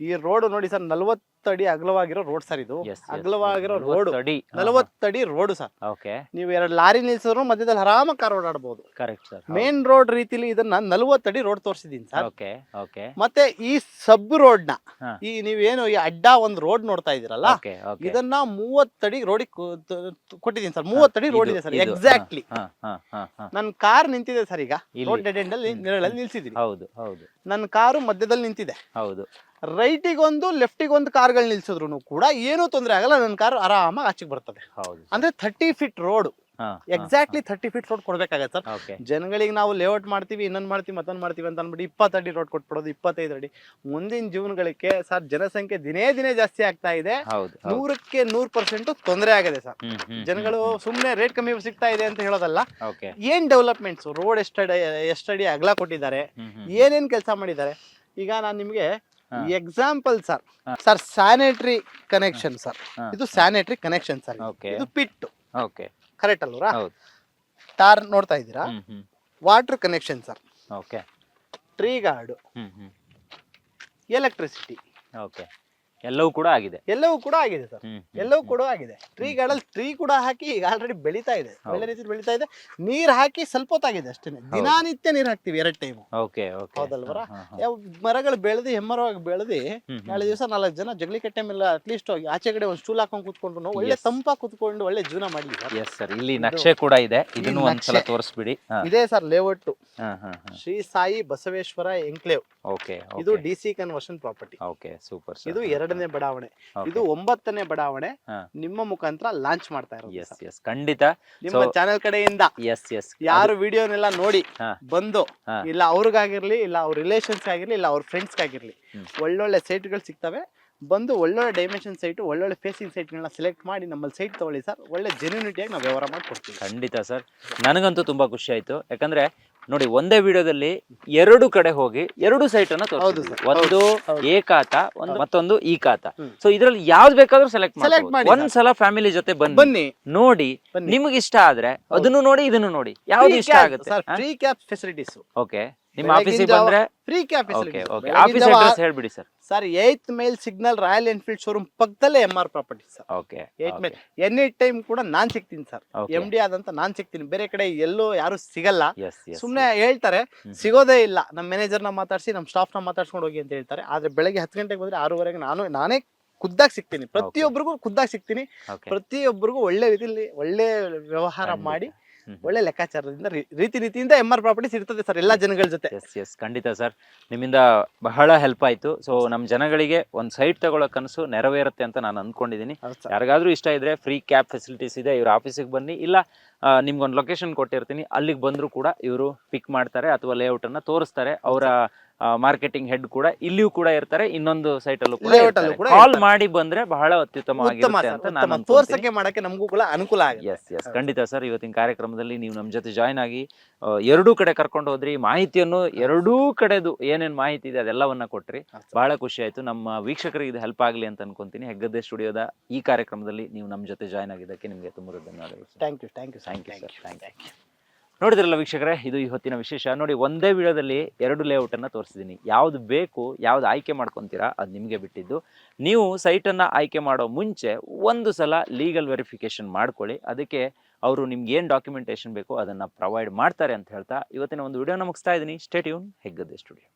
ಈ ರೋಡ್ ನೋಡಿ ಸರ್ ನಲ್ವತ್ತು ಅಡಿ ಅಗಲವಾಗಿರೋ ರೋಡ್ ಸರ್ ಇದು. Yes, yes, ಅಗಲವಾಗಿರೋ ರೋಡ್. ಅಡಿ. ನಲವತ್ತಡಿ ರೋಡ್ ಸರ್. ಓಕೆ. ನೀವು ಎರಡು ಲಾರಿ ನಿಲ್ಸಿದ್ರು ಮಧ್ಯದಲ್ಲಿ ಆರಾಮಾಗಿ ಕಾರ್ ಓಡಾಡಬಹುದು ಕರೆಕ್ಟ್ ಸರ್ ಮೇನ್ ರೋಡ್ ರೀತಿಲಿ ಇದನ್ನ ನಲವತ್ತಡಿ ರೋಡ್ ತೋರಿಸಿದೀನಿ ಸರ್. Okay okay. ಮತ್ತೆ ಈ ಸಬ್ ರೋಡ್ನ ಹಾ. ಈ ನೀವೇನು ಈ ಅಡ್ಡ ಒಂದ್ ರೋಡ್ ನೋಡ್ತಾ ಇದೀರಲ್ಲ ಓಕೆ ಓಕೆ. ಇದನ್ನ ಮೂವತ್ತಡಿ ರೋಡ್ ಕೊಟ್ಟಿದ್ದೀನಿ ಸರ್. ಮೂವತ್ತಡಿ ರೋಡ್ ಇದೆ ಸರ್ ಎಕ್ಸಾಕ್ಟ್ಲಿ ಹಾ ಹಾ ಹಾ ಹಾ. ನನ್ನ ಕಾರ್ ನಿಂತಿದೆ ಸರ್ ಈಗ. ಇಲ್ಲಿ. ರೋಡ್ ಡೆಡ್ ಎಂಡ್ ಅಲ್ಲಿ ನೆರಳಲ್ಲಿ ನಿಲ್ಸಿದೀನಿ. ಹೌದು ಹೌದು. ನನ್ನ ಕಾರು ಮಧ್ಯದಲ್ಲಿ ನಿಂತಿದೆ. ಹೌದು. ರೈಟಿಗೆ ಒಂದು ಲೆಫ್ಟಿಗೆ ಒಂದು ಕಾರ್ಗಳು ನಿಲ್ಸಿದ್ರು ಕೂಡ ಏನೂ ತೊಂದರೆ ಆಗಲ್ಲ ನನ್ನ ಕಾರ್ ಆರಾಮಾಗಿ ಆಚೆಗೆ ಬರ್ತದೆ. ಹೌದು ಅಂದ್ರೆ thirty feet road exactly thirty feet road ಕೊಡ್ಬೇಕಾಗತ್ತೆ sir. ಜನಗಳಿಗೆ ನಾವು ಲೇಔಟ್ ಮಾಡ್ತೀವಿ ಇನ್ನೊಂದು ಮಾಡ್ತೀವಿ ಮತ್ತೊಂದು ಮಾಡ್ತೀವಿ ಅಂತ ಅಂದ್ಬಿಟ್ಟು ಇಪ್ಪತ್ತಡಿ ರೋಡ್ ಕೊಟ್ಬಿಡೋದು ಇಪ್ಪತ್ತೈದು ಅಡಿ. ಮುಂದಿನ ಜೀವನಗಳಿಗೆ ಸರ್ ಜನಸಂಖ್ಯೆ ದಿನೇ ದಿನೇ ಜಾಸ್ತಿ ಆಗ್ತಾ ಇದೆ. ನೂರಕ್ಕೆ ನೂರು ಪರ್ಸೆಂಟ್ ತೊಂದರೆ ಆಗಿದೆ ಸರ್. ಜನಗಳು ಸುಮ್ಮನೆ ರೇಟ್ ಕಮ್ಮಿ ಸಿಗ್ತಾ ಇದೆ ಅಂತ ಹೇಳೋದಲ್ಲ. ಏನ್ ಡೆವಲಪ್ಮೆಂಟ್ಸ್ ರೋಡ್ ಎಷ್ಟಡಿ ಎಷ್ಟಡಿ ಅಗಲ ಕೊಟ್ಟಿದ್ದಾರೆ. ಏನೇನ್ ಕೆಲಸ ಮಾಡಿದ್ದಾರೆ? ಈಗ ನಾನು ನಿಮಗೆ. Example sir. Sir sanitary connection sir ಇದು ಸ್ಯಾನಿಟರಿ ಕನೆಕ್ಷನ್ ಸರ್ ಇದು ಪಿಟ್ ಓಕೆ ಕರೆಕ್ಟ್ ಅಲ್ವಾ ಟಾರ್ ನೋಡ್ತಾ ಇದ್ದೀರಾ? Water connection sir okay tree guard electricity okay ಎಲ್ಲವೂ ಕೂಡ ಆಗಿದೆ. ಎಲ್ಲವೂ ಕೂಡ ಆಗಿದೆ ಸರ್. ಹ್ಮ್, ಹ್ಮ್, ಎಲ್ಲವೂ ಕೂಡ ಆಗಿದೆ. ಟ್ರೀ ಗಾರ್ಡಲ್ಲಿ ಟ್ರೀ ಕೂಡ ಹಾಕಿ ಈಗ ಆಲ್ರೆಡಿ ಬೆಳೀತಾ ಇದೆ. ಒಳ್ಳೆ ರೀತಿ ಬೆಳೀತಾ ಇದೆ. ನೀರ್ ಹಾಕಿ ಸ್ವಲ್ಪ ಹೊತ್ತಾಗಿದೆ ಅಷ್ಟೇ. ದಿನಾನಿತ್ಯ ನೀರ್ ಹಾಕ್ತಿವಿ ಎರಡ್ ಟೈಮ್ ಓಕೆ ಓಕೆ. ಹೌದಲ್ವರ? ಯಾವ ಮರಗಳು ಬೆಳೆದು ಹೆಮ್ಮರವಾಗಿ ಬೆಳೆದು ಹ್ಮ್, ನಾಳೆ ದಿವಸ ನಾಲ್ಕು ಜನ ಜಗಲಿ ಕಟ್ಟೆ ಮೇಲೆ ಅಟ್ಲೀಸ್ಟ್ ಆಚೆ ಕಡೆ ಒಂದು ಸ್ಟೂಲ್ ಹಾಕೊಂಡು ಕೂತ್ಕೊಂಡು ಒಳ್ಳೆ ತಂಪಾಗಿ ತಂಪ ಕೂತ್ಕೊಂಡು ಒಳ್ಳೆ ಜೀವನ ಮಾಡಲಿ ಎಸ್ ಸರ್ ಇಲ್ಲಿ ನಕ್ಷೆ ಕೂಡ ಇದೆ. ಇದನ್ನು ಒಂದ್ಸಲ ನಕ್ಷೆ. ತೋರಿಸ್ಬಿಡಿ. ಹಾ. ಇದೇ ಸರ್ ಲೇಔಟ್ ಹಾ ಹಾ ಹಾ. ಶ್ರೀ ಸಾಯಿ ಬಸವೇಶ್ವರ ಎಂಕ್ಲೇವ್ ಓಕೆ ಇದು D C conversion property okay super ಇದು ಎರಡನೇ ಬಡಾವಣೆ. ಇದು ಒಂಬತ್ತನೇ ಬಡಾವಣೆ. ನಿಮ್ಮ ಮುಖಾಂತರ ಲಾಂಚ್ ಮಾಡ್ತಾ ಇರೋದು ಎಸ್ ಖಂಡಿತ. ನಿಮ್ಮ So- ಚಾನೆಲ್ ಕಡೆಯಿಂದ ಎಸ್ ಎಸ್ ಯಾರು ವಿಡಿಯೋನೆಲ್ಲ ನೋಡಿ ಹಾ. ಬಂದು ಹಾ. ಇಲ್ಲ ಅವ್ರಿಗಾಗಿರ್ಲಿ ಇಲ್ಲ ಅವ್ರ ರಿಲೇಷನ್ಸ್ ಆಗಿರ್ಲಿ ಇಲ್ಲ ಅವ್ರ ಫ್ರೆಂಡ್ಸ್ ಆಗಿರ್ಲಿ ಹ್ಮ್. ಒಳ್ಳೊಳ್ಳೆ ಸೈಟ್ಗಳು ಸಿಗ್ತವೆ. ಬಂದು ಒಳ್ಳೊಳ್ಳೆ ಡೈಮೆನ್ಷನ್ ಸೈಟ್ ಒಳ್ಳೊಳ್ಳೆ ಫೇಸಿಂಗ್ ಸೈಟ್ಗಳನ್ನ ಸೆಲೆಕ್ಟ್ ಮಾಡಿ ನಮ್ಮಲ್ಲಿ ಸೈಟ್ ತಗೊಳ್ಳಿ ಸರ್. ಒಳ್ಳೆ ಜೆನ್ಯೂನಿಟಿಯಾಗಿ ನಾವು ವ್ಯವಹಾರ ಮಾಡಿ ಕೊಡ್ತೀವಿ ಖಂಡಿತ ಸರ್. ನನಗಂತೂ ತುಂಬಾ ಖುಷಿ ಆಯ್ತು. ಯಾಕಂದ್ರೆ ನೋಡಿ ಒಂದೇ ವಿಡಿಯೋದಲ್ಲಿ ಎರಡು ಕಡೆ ಹೋಗಿ ಎರಡು ಸೈಟ್ ಅನ್ನ ಒಂದು ಏಕಾತ ಖಾತ ಒಂದು ಮತ್ತೊಂದು ಈ ಖಾತ. ಸೊ ಇದ್ರಲ್ಲಿ ಯಾವ್ದು ಬೇಕಾದ್ರೂ ಸೆಲೆಕ್ಟ್ Select ಮಾಡಿ ಸಲ ಒಂದ್ಸಲ ಫ್ಯಾಮಿಲಿ ಜೊತೆ ಬನ್ನಿ. ನೋಡಿ ನಿಮ್ಗೆ ಇಷ್ಟ ಆದ್ರೆ ಅದನ್ನು ನೋಡಿ ಇದನ್ನು ನೋಡಿ. ಯಾವ್ದು ಇಷ್ಟ ಆಗುತ್ತೆ? Sir free cab facilities okay ನಿಮ್ಮ ಆಫೀಸಿಗೆ ಬಂದ್ರೆ free okay okay office address ಹೇಳ್ಬಿಡಿ sir sir eight mile signal Royal Enfield showroom ಪಕ್ಕದಲ್ಲೇ M R property sir okay eight mile any time ಕೂಡ ನಾನ್ ಸಿಗ್ತೀನಿ ಸರ್. ಎಂ ಡಿ ಆದಂತ ನಾನ್ ಸಿಗ್ತೀನಿ. ಬೇರೆ ಕಡೆ ಎಲ್ಲೂ ಯಾರು ಸಿಗಲ್ಲ. ಸುಮ್ನೆ ಹೇಳ್ತಾರೆ ಸಿಗೋದೇ ಇಲ್ಲ. ನಮ್ಮ ಮ್ಯಾನೇಜರ್ನ ಮಾತಾಡ್ಸಿ ನಮ್ಮ ಸ್ಟಾಫ್ನ ಮಾತಾಡ್ಸ್ಕೊಂಡು ಹೋಗಿ ಅಂತ ಹೇಳ್ತಾರೆ. ಆದ್ರೆ ಬೆಳಗ್ಗೆ ಹತ್ತು ಗಂಟೆಗೆ ಬಂದ್ರೆ ಆರೂವರೆಗೆ ನಾನು ನಾನೇ ಖುದ್ದಾಗಿ ಸಿಗ್ತೀನಿ. ಪ್ರತಿಯೊಬ್ಬರಿಗೂ ಖುದ್ದಾಗಿ ಸಿಗ್ತೀನಿ. ಪ್ರತಿಯೊಬ್ಬರಿಗೂ ಒಳ್ಳೆ ರೀತಿಯಲ್ಲಿ ಒಳ್ಳೆ ವ್ಯವಹಾರ ಮಾಡಿ. ಒಳ್ಳೆ ಲೆಕ್ಕಾಚಾರದಿಂದ ರೀತಿ ರೀತಿಯಿಂದ ಎಂ ಆರ್ ಪ್ರಾಪರ್ಟೀಸ್ ಇರ್ತದೆ ಸರ್ ಎಲ್ಲ ಜನಗಳ ಜೊತೆ. ಎಸ್ ಎಸ್ ಖಂಡಿತ ಸರ್ ನಿಮ್ಮಿಂದ ಬಹಳ ಹೆಲ್ಪ್ ಆಯ್ತು. ಸೊ ನಮ್ಮ ಜನಗಳಿಗೆ ಒಂದು ಸೈಟ್ ತಗೊಳ್ಳೋ ಕನಸು ನೆರವೇರುತ್ತೆ ಅಂತ ನಾನು ಅಂದ್ಕೊಂಡಿದ್ದೀನಿ ಯಾರಿಗಾದ್ರೂ ಇಷ್ಟ ಇದ್ರೆ ಫ್ರೀ ಕ್ಯಾಬ್ ಫೆಸಿಲಿಟೀಸ್ ಇದೆ ಇವ್ರ ಆಫೀಸಿಗೆ ಬನ್ನಿ. ಇಲ್ಲ ನಿಮ್ಗೊಂದು ಲೊಕೇಶನ್ ಕೊಟ್ಟಿರ್ತೀನಿ. ಅಲ್ಲಿಗೆ ಬಂದರೂ ಕೂಡ ಇವರು ಪಿಕ್ ಮಾಡ್ತಾರೆ ಅಥವಾ ಲೇಔಟನ್ನು ಅನ್ನ ತೋರಿಸ್ತಾರೆ. ಅವರ ಮಾರ್ಕೆಟಿಂಗ್ ಹೆಡ್ ಕೂಡ ಇಲ್ಲಿಯೂ ಕೂಡ ಇರ್ತಾರೆ ಇನ್ನೊಂದು ಸೈಟ್ ಅಲ್ಲೂ ಕೂಡ ಕಾಲ್ ಮಾಡಿ ಬಂದ್ರೆ ಬಹಳ ಅತ್ಯುತ್ತಮವಾಗಿರುತ್ತೆ ಅಂತ ನಾನು ತೋರ್ಸಕ್ಕೆ ಮಾಡಕ್ಕೆ ನಮಗೂ ಕೂಡ ಅನುಕೂಲ ಎಸ್ ಎಸ್ ಖಂಡಿತ ಸರ್ ಇವತ್ತಿನ ಕಾರ್ಯಕ್ರಮದಲ್ಲಿ ನೀವು ನಮ್ಮ ಜೊತೆ ಜಾಯ್ನ್ ಆಗಿ ಎರಡೂ ಕಡೆ ಕರ್ಕೊಂಡು ಹೋದ್ರಿ ಮಾಹಿತಿಯನ್ನು ಎರಡೂ ಕಡೆದು ಏನೇನ್ ಮಾಹಿತಿ ಇದೆ ಅದೆಲ್ಲವನ್ನ ಕೊಟ್ರಿ. ಬಹಳ ಖುಷಿ ಆಯ್ತು. ನಮ್ಮ ವೀಕ್ಷಕರಿಗೆ ಇದು ಹೆಲ್ಪ್ ಆಗಲಿ ಅಂತ ಅನ್ಕೊಂತೀನಿ. ಹೆಗ್ಗದ್ದೆ ಸ್ಟುಡಿಯೋದ ಈ ಕಾರ್ಯಕ್ರಮದಲ್ಲಿ ನೀವು ನಮ್ಮ ಜೊತೆ ಜಾಯ್ನ್ ಆಗಿದ್ದಕ್ಕೆ ನಿಮಗೆ ತುಂಬ ಧನ್ಯವಾದಗಳು thank you thank you thank you sir thank you. ನೋಡಿದ್ರಲ್ಲ ವೀಕ್ಷಕರೇ, ಇದು ಇವತ್ತಿನ ವಿಶೇಷ. ನೋಡಿ, ಒಂದೇ ವಿಡಿಯೋದಲ್ಲಿ ಎರಡು ಲೇಔಟನ್ನು ತೋರಿಸಿದ್ದೀನಿ. ಯಾವುದು ಬೇಕು, ಯಾವ್ದು ಆಯ್ಕೆ ಮಾಡ್ಕೊತೀರಾ, ಅದು ನಿಮಗೆ ಬಿಟ್ಟಿದ್ದು. ನೀವು ಸೈಟನ್ನು ಆಯ್ಕೆ ಮಾಡೋ ಮುಂಚೆ ಒಂದು ಸಲ ಲೀಗಲ್ ವೆರಿಫಿಕೇಶನ್ ಮಾಡ್ಕೊಳ್ಳಿ. ಅದಕ್ಕೆ ಅವರು ನಿಮ್ಗೆ ಏನು ಡಾಕ್ಯುಮೆಂಟೇಶನ್ ಬೇಕೋ ಅದನ್ನು ಪ್ರೊವೈಡ್ ಮಾಡ್ತಾರೆ ಅಂತ ಹೇಳ್ತಾ ಇವತ್ತಿನ ಒಂದು ವಿಡಿಯೋನ ಮುಗಿಸ್ತಾ ಇದ್ದೀನಿ. Stay tuned Heggadde studio